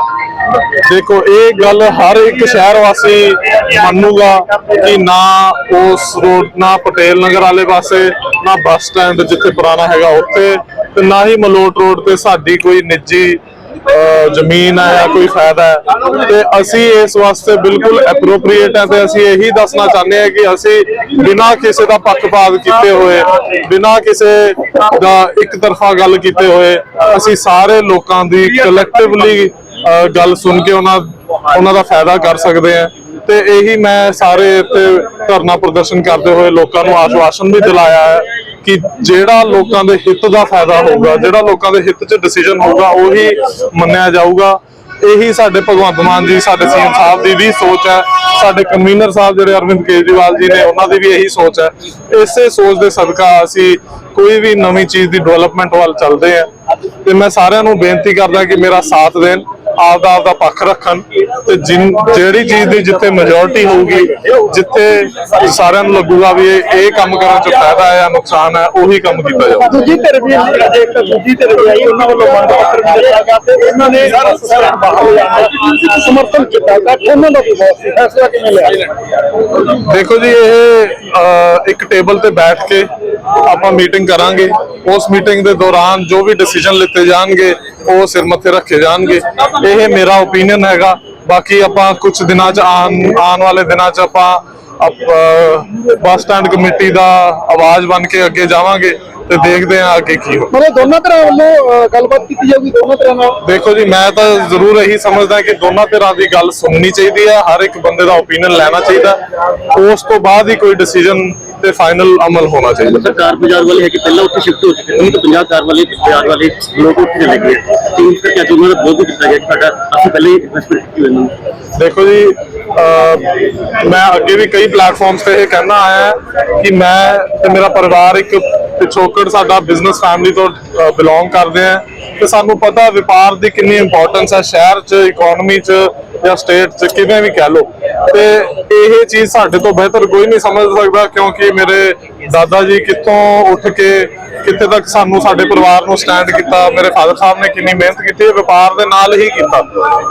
ਦੇਖੋ, ਇਹ ਗੱਲ ਹਰ ਇੱਕ ਸ਼ਹਿਰ ਵਾਸੀ ਮੰਨੂਗਾ ਕਿ ਨਾ ਉਸ ਰੋਡ, ਨਾ ਪਟੇਲ ਨਗਰ ਵਾਲੇ ਪਾਸੇ, ਨਾ ਬੱਸ ਸਟੈਂਡ ਜਿੱਥੇ ਪੁਰਾਣਾ ਹੈਗਾ ਉੱਥੇ, ਤੇ ਨਾ ਹੀ ਮਲੋਟ ਰੋਡ ਤੇ ਸਾਡੀ ਕੋਈ ਨਿੱਜੀ ਜ਼ਮੀਨ ਹੈ ਜਾਂ ਕੋਈ ਫਾਇਦਾ ਹੈ। ਤੇ ਅਸੀਂ ਇਸ ਵਾਸਤੇ ਬਿਲਕੁਲ ਐਪਰੋਪ੍ਰੀਏਟ ਹੈ ਤੇ ਅਸੀਂ ਇਹੀ ਦੱਸਣਾ ਚਾਹੁੰਦੇ ਹਾਂ ਕਿ ਅਸੀਂ ਬਿਨਾਂ ਕਿਸੇ ਦਾ ਪੱਖਪਾਤ ਕੀਤੇ ਹੋਏ, ਬਿਨਾਂ ਕਿਸੇ ਦਾ ਇੱਕ ਤਰਫਾ ਗੱਲ ਕੀਤੇ ਹੋਏ, ਅਸੀਂ ਸਾਰੇ ਲੋਕਾਂ ਦੀ ਕਲੈਕਟਿਵਲੀ ਗੱਲ ਸੁਣ ਕੇ ਉਹਨਾਂ ਉਹਨਾਂ ਦਾ ਫਾਇਦਾ ਕਰ ਸਕਦੇ ਹਾਂ। ਤੇ ਇਹੀ ਮੈਂ ਸਾਰੇ ਇੱਥੇ ਧਰਨਾ ਪ੍ਰਦਰਸ਼ਨ ਕਰਦੇ ਹੋਏ ਲੋਕਾਂ ਨੂੰ ਆਸ਼ਵਾਸਨ ਵੀ ਦਿਲਾਇਆ ਹੈ ਕਿ ਜਿਹੜਾ ਲੋਕਾਂ ਦੇ ਹਿੱਤ ਦਾ ਫਾਇਦਾ ਹੋਊਗਾ, ਜਿਹੜਾ ਲੋਕਾਂ ਦੇ ਹਿੱਤ 'ਚ ਡਿਸੀਜਨ ਹੋਊਗਾ, ਉਹੀ ਮੰਨਿਆ ਜਾਊਗਾ। ਇਹੀ ਸਾਡੇ ਭਗਵੰਤ ਮਾਨ ਜੀ, ਸਾਡੇ ਸੀਐਮ ਸਾਹਿਬ ਦੀ ਵੀ ਸੋਚ ਹੈ। ਸਾਡੇ ਕਨਵੀਨਰ ਸਾਹਿਬ ਜਿਹੜੇ ਅਰਵਿੰਦ ਕੇਜਰੀਵਾਲ ਜੀ ਨੇ, ਉਹਨਾਂ ਦੀ ਵੀ ਇਹੀ ਸੋਚ ਹੈ। ਇਸੇ ਸੋਚ ਦੇ ਸਦਕਾ ਅਸੀਂ ਕੋਈ ਵੀ ਨਵੀਂ ਚੀਜ਼ ਦੀ ਡਿਵੈਲਪਮੈਂਟ ਵੱਲ ਚੱਲਦੇ ਆ ਤੇ ਮੈਂ ਸਾਰਿਆਂ ਨੂੰ ਬੇਨਤੀ ਕਰਦਾ ਕਿ ਮੇਰਾ ਸਾਥ ਦੇਣ। ਆਪਦਾ ਆਪਦਾ ਪੱਖ ਰੱਖਣ ਤੇ ਜਿਹੜੀ ਚੀਜ਼ ਦੀ ਜਿੱਥੇ ਮੈਜੋਰਿਟੀ ਹੋਊਗੀ ਜਿੱਥੇ ਸਾਰਿਆਂ ਨੂੰ ਲੱਗੂਗਾ ਵੀ ਇਹ ਕੰਮ ਕਰਨ ਚ ਫਾਇਦਾ ਹੈ ਜਾਂ ਨੁਕਸਾਨ ਹੈ ਉਹੀ ਕੰਮ ਕੀਤਾ ਜਾਊਗਾ। ਦੂਜੀ ਧਿਰ ਵੀ ਅਜੇ ਇੱਕ ਦੂਜੀ ਧਿਰ ਵੀ ਆਈ ਉਹਨਾਂ ਵੱਲੋਂ ਮੰਗ ਪੱਤਰ ਵੀ ਦਿੱਤਾ ਗਿਆ ਤੇ ਉਹਨਾਂ ਨੇ ਸਰ ਬਾਹਰ ਸਮਰਥਨ ਕੀਤਾ ਤਾਂ ਉਹਨਾਂ ਦਾ ਵੀ ਬਹੁਤ ਫੈਸਲਾ ਕਿਵੇਂ ਲਿਆ? ਦੇਖੋ ਜੀ ਇਹ ਇੱਕ ਟੇਬਲ ਤੇ ਬੈਠ ਕੇ ਆਪਾਂ ਮੀਟਿੰਗ ਕਰਾਂਗੇ। ਉਸ ਮੀਟਿੰਗ ਦੇ ਦੌਰਾਨ ਜੋ ਵੀ ਡਿਸੀਜਨ ਲਿੱਤੇ ਜਾਣਗੇ ਉਹ ਸਿਰ ਮੱਥੇ ਰੱਖੇ ਜਾਣਗੇ। ਇਹ ਮੇਰਾ ਓਪੀਨੀਅਨ ਹੈਗਾ। ਬਾਕੀ ਆਪਾਂ ਕੁਝ ਦਿਨਾਂ ਚ ਆਉਣ ਵਾਲੇ ਦਿਨਾਂ ਚ ਆਪਾਂ ਬੱਸ ਸਟੈਂਡ ਕਮੇਟੀ ਦਾ ਆਵਾਜ਼ ਬਣ ਕੇ ਅੱਗੇ ਜਾਵਾਂਗੇ ਤੇ ਦੇਖਦੇ ਹਾਂ ਅੱਗੇ ਕੀ ਹੋ ਮਤਲਬ ਦੋਨਾਂ ਤਰ੍ਹਾਂ ਵੱਲੋਂ ਗੱਲਬਾਤ ਕੀਤੀ ਜਾਊਗੀ ਦੋਨਾਂ ਤਰ੍ਹਾਂ ਨਾਲ? ਦੇਖੋ ਜੀ ਮੈਂ ਤਾਂ ਜ਼ਰੂਰ ਇਹੀ ਸਮਝਦਾ ਕਿ ਦੋਨਾਂ ਧਿਰਾਂ ਦੀ ਗੱਲ ਸੁਣਨੀ ਚਾਹੀਦੀ ਹੈ। ਹਰ ਇੱਕ ਬੰਦੇ ਦਾ ਓਪੀਨੀਅਨ ਲੈਣਾ ਚਾਹੀਦਾ। ਉਸ ਤੋਂ ਬਾਅਦ ਹੀ ਕੋਈ ਡਿਸੀਜਨ ਤੇ ਫਾਈਨਲ ਅਮਲ ਹੋਣਾ ਚਾਹੀਦਾ। ਸਰਕਾਰ ਬਾਜ਼ਾਰ ਵਾਲੇ ਹੈ ਕਿ ਪਹਿਲਾਂ ਉੱਥੇ ਸ਼ਿਫਟ ਹੋ ਚੁੱਕੇ ਨੇ ਤਾਂ 50 ਕਾਰ ਵਾਲੇ ਬਾਜ਼ਾਰ ਵਾਲੇ ਲੋਕ ਉੱਥੇ ਚਲੇ ਗਏ ਤੇ ਇਸ ਕਰਕੇ ਅੱਜ ਉਹਨਾਂ ਦਾ ਬਹੁਤ ਕੀਤਾ ਗਿਆ ਸਾਡਾ ਅਸੀਂ ਪਹਿਲੇ ਇਨਵੈਸਟਮੈਂਟ ਕੀਤੀ ਹੋਈ ਨੂੰ ਦੇਖੋ ਜੀ ਮੈਂ ਅੱਗੇ ਵੀ ਕਈ ਪਲੇਟਫਾਰਮਸ ਤੇ ਇਹ ਕਹਿਣਾ ਆਇਆ ਹੈ ਕਿ ਮੈਂ ਤੇ ਮੇਰਾ ਪਰਿਵਾਰ ਇੱਕ ਪਿਛੋਕੜ ਸਾਡਾ ਬਿਜ਼ਨਸ ਫੈਮਿਲੀ ਤੋਂ ਬਿਲੋਂਗ ਕਰਦੇ ਆ। ਤੇ ਸਾਨੂੰ ਪਤਾ ਵਪਾਰ ਦੀ ਕਿੰਨੀ ਇੰਪੋਰਟੈਂਸ ਹੈ ਸ਼ਹਿਰ 'ਚ ਇਕਨੋਮੀ 'ਚ ਜਾਂ ਸਟੇਟ 'ਚ, ਕਿਵੇਂ ਵੀ ਕਹਿ ਲਓ। ਤੇ ਇਹ ਚੀਜ਼ ਸਾਡੇ ਤੋਂ ਬਿਹਤਰ ਕੋਈ ਨਹੀਂ ਸਮਝ ਸਕਦਾ ਕਿਉਂਕਿ ਮੇਰੇ ਦਾਦਾ ਜੀ ਕਿੱਥੋਂ ਉੱਠ ਕੇ ਕਿੱਥੇ ਤੱਕ ਸਾਨੂੰ ਸਾਡੇ ਪਰਿਵਾਰ ਨੂੰ ਸਟੈਂਡ ਕੀਤਾ, ਮੇਰੇ ਫਾਦਰ ਸਾਹਿਬ ਨੇ ਕਿੰਨੀ ਮਿਹਨਤ ਕੀਤੀ ਹੈ ਵਪਾਰ ਦੇ ਨਾਲ ਹੀ ਕੀਤਾ।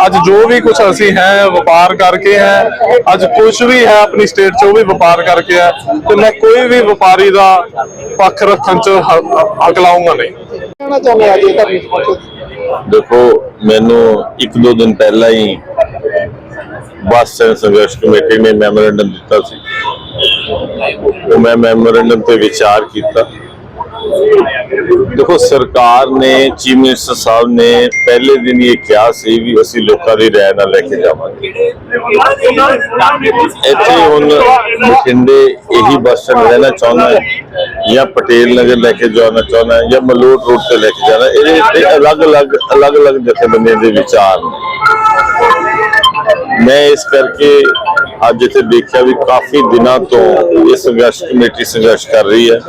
ਅੱਜ ਜੋ ਵੀ ਕੁਝ ਅਸੀਂ ਹੈ, ਵਪਾਰ ਕਰਕੇ ਹੈ, ਅੱਜ ਕੁਝ ਵੀ ਹੈ ਆਪਣੀ ਸਟੇਟ 'ਚ, ਉਹ ਵੀ ਵਪਾਰ ਕਰਕੇ ਹੈ। ਤੇ ਮੈਂ ਕੋਈ ਵੀ ਵਪਾਰੀ ਦਾ ਪੱਖ ਰੱਖਣ 'ਚ ਹ- ਹਕਲਾਊਂਗਾ ਨਹੀਂ। ਕਹਿਣਾ ਚਾਹੁੰਦੇ ਆ ਜੀ ਧਰਨੇ 'ਚ ਪਹੁੰਚੇ ਦੇਖੋ, ਮੈਨੂੰ ਇੱਕ ਦੋ ਦਿਨ ਪਹਿਲਾਂ ਹੀ ਬੱਸ ਸਟੈਂਡ ਸੰਘਰਸ਼ ਕਮੇਟੀ ਨੇ ਮੈਮੋਰੈਂਡਮ ਦਿੱਤਾ ਸੀ। ਉਹ ਮੈਂ ਮੈਮੋਰੈਂਡਮ ਤੇ ਵਿਚਾਰ ਕੀਤਾ। ਦੇਖੋ, ਸਰਕਾਰ ਨੇ, ਚੀਫ ਮਿਨਿਸਟਰ ਸਾਹਿਬ ਨੇ ਪਹਿਲੇ ਦਿਨ ਇਹ ਕਿਹਾ ਸੀ ਵੀ ਅਸੀਂ ਲੋਕਾਂ ਦੀ ਰਾਏ ਨਾਲ ਲੈ ਕੇ ਜਾਵਾਂਗੇ। ਇੱਥੇ ਹੁਣ ਬਠਿੰਡੇ ਇਹੀ ਬੱਸ ਸਟੈਂਡ ਰਹਿਣਾ ਚਾਹੁੰਦਾ ਹੈ ਜਾਂ ਪਟੇਲ ਨਗਰ ਲੈ ਕੇ ਜਾਣਾ ਚਾਹੁੰਦਾ ਹੈ ਜਾਂ ਮਲੋਟ ਰੋਡ ਤੇ ਲੈ ਕੇ ਜਾਣਾ ਇਹਦੇ ਤੇ ਅਲੱਗ-ਅਲੱਗ ਅਲੱਗ-ਅਲੱਗ ਜਥੇਬੰਦੀਆਂ ਦੇ ਵਿਚਾਰ ਨੇ। ਮੈਂ ਇਸ ਕਰਕੇ ਅੱਜ ਇੱਥੇ ਦੇਖਿਆ ਵੀ ਕਾਫੀ ਦਿਨਾਂ ਤੋਂ ਇਹ ਸੰਘਰਸ਼ ਕਮੇਟੀ ਸੰਘਰਸ਼ ਕਰ ਰਹੀ ਹੈ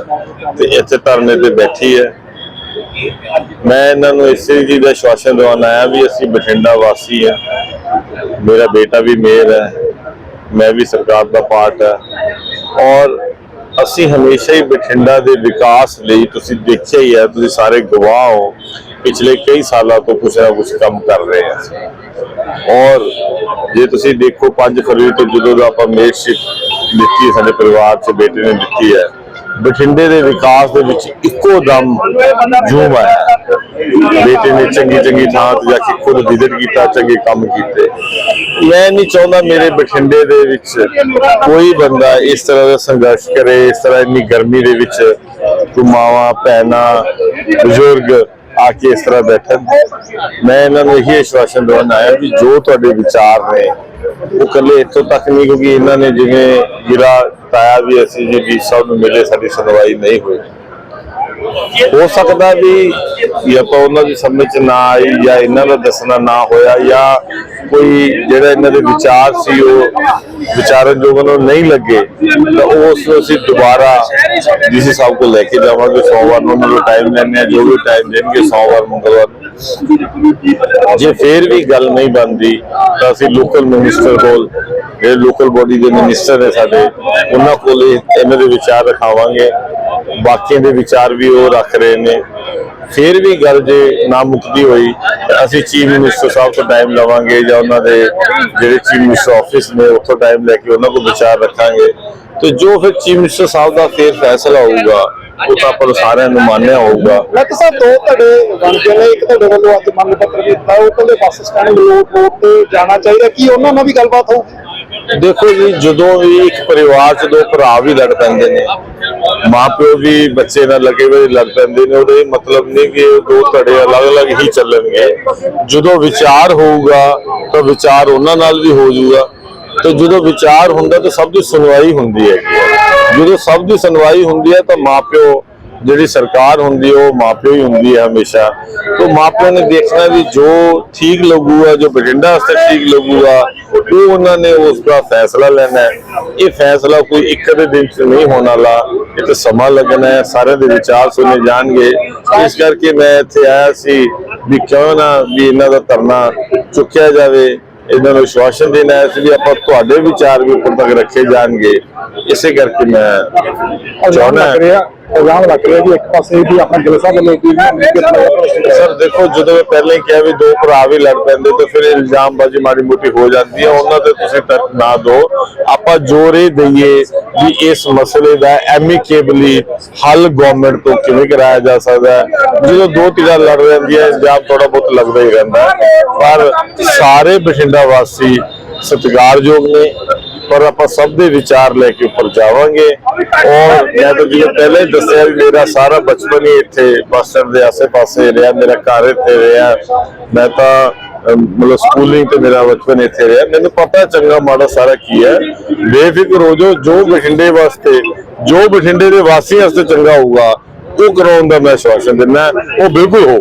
ਤੇ ਇੱਥੇ ਧਰਨੇ ਤੇ ਬੈਠੀ ਹੈ। ਮੈਂ ਇਹਨਾਂ ਨੂੰ ਇਸੇ ਚੀਜ਼ ਦਾ ਆਸ਼ਵਾਸਨ ਦਿਵਾਉਣ ਆਇਆ ਵੀ ਅਸੀਂ ਬਠਿੰਡਾ ਵਾਸੀ ਹਾਂ। ਮੇਰਾ ਬੇਟਾ ਵੀ ਮੇਰ ਹੈ, ਮੈਂ ਵੀ ਸਰਕਾਰ ਦਾ ਪਾਰਟ ਹੈ। ਔਰ ਅਸੀਂ ਹਮੇਸ਼ਾ ਹੀ ਬਠਿੰਡਾ ਦੇ ਵਿਕਾਸ ਲਈ ਤੁਸੀਂ ਦੇਖਿਆ ਹੀ ਹੈ, ਤੁਸੀਂ ਸਾਰੇ ਗਵਾਹ ਹੋ। ਪਿਛਲੇ ਕਈ ਸਾਲਾਂ ਤੋਂ ਕੁਛ ਨਾ ਕੁਛ ਕੰਮ ਕਰ ਰਹੇ ਹਾਂ ਔਰ ਜੇ ਤੁਸੀਂ ਦੇਖੋ 5 ਫਰਵਰੀ ਤੋਂ ਜਦੋਂ ਦਾ ਆਪਾਂ ਮੇਟਸ਼ਿਪ ਲਿੱਤੀ ਸਾਡੇ ਪਰਿਵਾਰ 'ਚ ਬੇਟੇ ਨੇ ਲਿੱਤੀ ਹੈ, ਬਠਿੰਡੇ ਦੇ ਵਿਕਾਸ ਦੇ ਵਿੱਚ ਇੱਕੋ ਦਮ ਜੂਮ ਆਇਆ। ਬੇਟੇ ਨੇ ਚੰਗੀ ਚੰਗੀ ਥਾਂ ਤੇ ਜਾ ਕੇ ਖੁਦ ਵਿਜ਼ਿਟ ਕੀਤਾ, ਚੰਗੇ ਕੰਮ ਕੀਤੇ। ਮੈਂ ਨਹੀਂ ਚਾਹੁੰਦਾ ਮੇਰੇ ਬਠਿੰਡੇ ਦੇ ਵਿੱਚ ਕੋਈ ਬੰਦਾ ਇਸ ਤਰ੍ਹਾਂ ਦਾ ਸੰਘਰਸ਼ ਕਰੇ, ਇਸ ਤਰ੍ਹਾਂ ਇੰਨੀ ਗਰਮੀ ਦੇ ਵਿੱਚ ਕੋਈ ਮਾਵਾਂ ਭੈਣਾਂ, ਬਜ਼ੁਰਗ ਆ ਕੇ ਇਸ ਤਰ੍ਹਾਂ ਬੈਠਣ ਮੈਂ ਇਹਨਾਂ ਨੂੰ ਇਹੀ ਆਸ਼ਵਾਸਨ ਦੇਣ ਆਇਆ ਵੀ ਜੋ ਤੁਹਾਡੇ ਵਿਚਾਰ ਨੇ, ਉਹ ਕੱਲੇ ਇੱਥੋਂ ਤੱਕ ਨਹੀਂ, ਕਿਉਂਕਿ ਇਹਨਾਂ ਨੇ ਜਿਵੇਂ ਗਿਰਾ ਤਾਇਆ ਵੀ ਅਸੀਂ ਜੀ ਡੀ ਸਾਹਿਬ ਨੂੰ ਮਿਲੇ, ਸਾਡੀ ਸੁਣਵਾਈ ਨਹੀਂ ਹੋਈ। ਹੋ ਸਕਦਾ ਵੀ ਜਾਂ ਤਾਂ ਉਹਨਾਂ ਦੀ ਸਮਝ ਚ ਨਾ ਆਈ ਜਾਂ ਇਹਨਾਂ ਦਾ ਦੱਸਣਾ ਨਾ ਹੋਇਆ ਜਾਂ ਕੋਈ ਜਿਹੜਾ ਇਹਨਾਂ ਦੇ ਵਿਚਾਰ ਸੀ ਉਹ ਵਿਚਾਰਨ ਜੋ ਨੂੰ ਨਹੀਂ ਲੱਗੇ, ਤਾਂ ਉਸ ਨੂੰ ਅਸੀਂ ਦੁਬਾਰਾ ਡੀਸੀ ਸਾਹਿਬ ਕੋਲ ਲੈ ਕੇ ਜਾਵਾਂਗੇ, ਸੋਮਵਾਰ ਨੂੰ ਉਹਨਾਂ ਨੂੰ ਟਾਈਮ ਲੈਣੇ ਆ ਜੋ ਵੀ ਟਾਈਮ ਦੇਣਗੇ ਸੋਮਵਾਰ, ਮੰਗਲਵਾਰ ਜੇ ਫੇਰ ਵੀ ਗੱਲ ਨਹੀਂ ਬਣਦੀ, ਤਾਂ ਅਸੀਂ ਲੋਕਲ ਮਿਨਿਸਟਰ ਕੋਲ, ਜਿਹੜੇ ਲੋਕਲ ਬੋਡੀ ਦੇ ਮਿਨਿਸਟਰ ਨੇ ਸਾਡੇ, ਉਹਨਾਂ ਕੋਲ ਇਹ- ਇਹਨਾਂ ਦੇ ਵਿਚਾਰ ਰਖਾਵਾਂਗੇ। ਬਾਕੀਆਂ ਦੇ ਵਿਚਾਰ ਵੀ ਉਹ ਰੱਖ ਰਹੇ ਨੇ। ਫਿਰ ਵੀ ਗੱਲ ਜੇ ਨਾ ਮੁੱਕਦੀ ਹੋਈ ਤਾਂ ਅਸੀਂ ਚੀਫ ਮਿਨਿਸਟਰ ਸਾਹਿਬ ਤੋਂ ਟਾਈਮ ਲਵਾਂਗੇ ਜਾਂ ਉਹਨਾਂ ਦੇ ਜਿਹੜੇ ਚੀਫ ਮਿਨਿਸਟਰ ਆਫਿਸ ਨੇ, ਉੱਥੋਂ ਟਾਈਮ ਲੈ ਕੇ ਉਹਨਾਂ ਕੋਲ ਵਿਚਾਰ ਰੱਖਾਂਗੇ। ਤੇ ਜੋ ਫਿਰ ਚੀਫ ਮਿਨਿਸਟਰ ਸਾਹਿਬ ਦਾ ਫਿਰ ਫੈਸਲਾ ਹੋਊਗਾ ਉਹ ਤਾਂ ਆਪਾਂ ਸਾਰਿਆਂ ਨੂੰ ਮੰਨਿਆ ਹੋਊਗਾ। ਡਾਕਟਰ ਸਾਹਿਬ ਦੋ ਬਣ ਗਏ ਨੇ ਇੱਕ ਤੁਹਾਡੇ ਵੱਲੋਂ ਅੱਜ ਮੰਗ ਪੱਤਰ ਵੀ ਦਿੱਤਾ ਉਹ ਕਹਿੰਦੇ ਬੱਸ ਸਟੈਂਡ ਲੋਕ ਰੋਡ ਤੇ ਜਾਣਾ ਚਾਹੀਦਾ। ਕੀ ਉਹਨਾਂ ਨਾਲ ਵੀ ਗੱਲਬਾਤ ਹੋਊਗੀ ਦੇਖੋ ਜੀ ਜਦੋਂ ਵੀ ਇੱਕ ਪਰਿਵਾਰ 'ਚ ਦੋ ਭਰਾ ਵੀ ਲੜ ਪੈਂਦੇ ਨੇ ਮਾਪਿਓ ਵੀ ਬੱਚੇ ਨਾਲ ਲੱਗੇ ਹੋਏ ਲੜ ਪੈਂਦੇ ਨੇ ਉਹਦਾ ਇਹ ਮਤਲਬ ਨਹੀਂ ਕਿ ਇਹ ਦੋ ਧੜੇ ਅਲੱਗ-ਅਲੱਗ ਹੀ ਚੱਲਣਗੇ। ਜਦੋਂ ਵਿਚਾਰ ਹੋਊਗਾ ਤਾਂ ਵਿਚਾਰ ਉਹਨਾਂ ਨਾਲ ਵੀ ਹੋ ਜਾਊਗਾ। ਤੇ ਜਦੋਂ ਵਿਚਾਰ ਹੁੰਦਾ ਤਾਂ ਸਭ ਦੀ ਸੁਣਵਾਈ ਹੁੰਦੀ ਹੈ। ਜਦੋਂ ਸਭ ਦੀ ਸੁਣਵਾਈ ਹੁੰਦੀ ਹੈ ਤਾਂ ਮਾਪਿਓ ਜਿਹੜੀ ਸਰਕਾਰ ਹੁੰਦੀ ਹੈ, ਉਹ ਮਾਪਿਓ ਹੀ ਹੁੰਦੀ ਹੈ ਹਮੇਸ਼ਾ। ਤੋਂ ਮਾਪਿਓ ਨੇ ਦੇਖਣਾ ਵੀ ਜੋ ਠੀਕ ਲੱਗੂਗਾ, ਜੋ ਬਠਿੰਡਾ ਵਾਸਤੇ ਠੀਕ ਲੱਗੂਗਾ, ਉਹ ਉਹਨਾਂ ਨੇ ਉਸ ਦਾ ਫੈਸਲਾ ਲੈਣਾ ਹੈ। ਇਹ ਫੈਸਲਾ ਕੋਈ ਇੱਕ ਦੇ ਦਿਨ ਚ ਨਹੀਂ ਹੋਣ ਵਾਲਾ। ਇਹ ਤਾਂ ਸਮਾਂ ਲੱਗਣਾ ਹੈ, ਸਾਰਿਆਂ ਦੇ ਵਿਚਾਰ ਸੁਣੇ ਜਾਣਗੇ। ਇਸ ਕਰਕੇ ਮੈਂ ਇੱਥੇ ਆਇਆ ਸੀ ਵੀ ਕਿਉਂ ਨਾ ਵੀ ਇਹਨਾਂ ਦਾ ਧਰਨਾ ਚੁੱਕਿਆ ਜਾਵੇ। ਇਹਨਾਂ ਨੂੰ ਵਿਸ਼ਵਾਸਨ ਦੇਣਾ ਹੈ ਵੀ ਆਪਾਂ ਤੁਹਾਡੇ ਵਿਚਾਰ ਵੀ ਉੱਪਰ ਤੱਕ ਰੱਖੇ ਜਾਣਗੇ। ਇਸੇ ਕਰਕੇ ਮੈਂ ਰਿਹਾ ਇਲਜ਼ਾਮ ਲੱਗ ਰਿਹਾ ਵੀ ਇੱਕ ਪਾਸੇ ਵੀ ਆਪਣਾ ਗਿਲ ਸਾਹਿਬ ਵੱਲੋਂ ਵੀ ਸਰ ਦੇਖੋ ਜਦੋਂ ਮੈਂ ਪਹਿਲਾਂ ਹੀ ਕਿਹਾ ਵੀ ਦੋ ਭਰਾ ਵੀ ਲੜ ਪੈਂਦੇ ਤਾਂ ਫਿਰ ਇਲਜ਼ਾਮਬਾਜ਼ੀ ਮਾੜੀ ਮੋਟੀ ਹੋ ਜਾਂਦੀ ਹੈ। ਉਹਨਾਂ ਤੇ ਤੁਸੀਂ ਤੱਕ ਨਾ ਦਿਓ ਆਪਾਂ ਜ਼ੋਰ ਇਹ ਦਈਏ ਵੀ ਇਸ ਮਸਲੇ ਦਾ ਐਮਿਕੇਬਲੀ ਹੱਲ ਗਵਰਨਮੈਂਟ ਤੋਂ ਕਿਵੇਂ ਕਰਾਇਆ ਜਾ ਸਕਦਾ ਹੈ। ਜਦੋਂ ਦੋ ਧਿਰਾਂ ਲੜ ਰਹਿੰਦੀਆਂ ਇਲਜ਼ਾਮ ਥੋੜਾ ਬਹੁਤ ਲੱਗਦਾ ਹੀ ਰਹਿੰਦਾ। ਪਰ ਸਾਰੇ ਬਠਿੰਡਾ ਵਾਸੀ ਸਤਿਕਾਰਯੋਗ ਨੇ। ਪਰ ਆਪਾਂ ਸਭ ਦੇ ਵਿਚਾਰ ਲੈ ਕੇ ਉੱਪਰ ਜਾਵਾਂਗੇ। ਔਰ ਮੈਂ ਤਾਂ ਜਿਵੇਂ ਪਹਿਲਾਂ ਦੱਸਿਆ ਵੀ ਮੇਰਾ ਸਾਰਾ ਬਚਪਨ ਹੀ ਇੱਥੇ ਬੱਸ ਸਟੈਂਡ ਦੇ ਆਸੇ-ਪਾਸੇ ਰਿਹਾ, ਮੇਰਾ ਘਰ ਇੱਥੇ ਰਿਹਾ। ਮੈਂ ਤਾਂ ਮਤਲਬ ਸਕੂਲਿੰਗ ਤੇ ਮੇਰਾ ਬਚਪਨ ਇੱਥੇ ਰਿਹਾ। ਮੈਨੂੰ ਪਤਾ ਚੰਗਾ ਮਾੜਾ ਸਾਰਾ ਕੀ ਹੈ, ਬੇਫਿਕਰ ਹੋ ਜਾਓ, ਜੋ ਬਠਿੰਡੇ ਵਾਸਤੇ, ਜੋ ਬਠਿੰਡੇ ਦੇ ਵਾਸੀਆਂ ਵਾਸਤੇ ਚੰਗਾ ਹੋਊਗਾ, ਉਹ ਕਰਾਉਣ ਦਾ ਮੈਂ ਆਸ਼ਵਾਸਨ ਦਿੰਦਾ, ਉਹ ਬਿਲਕੁਲ ਹੋ।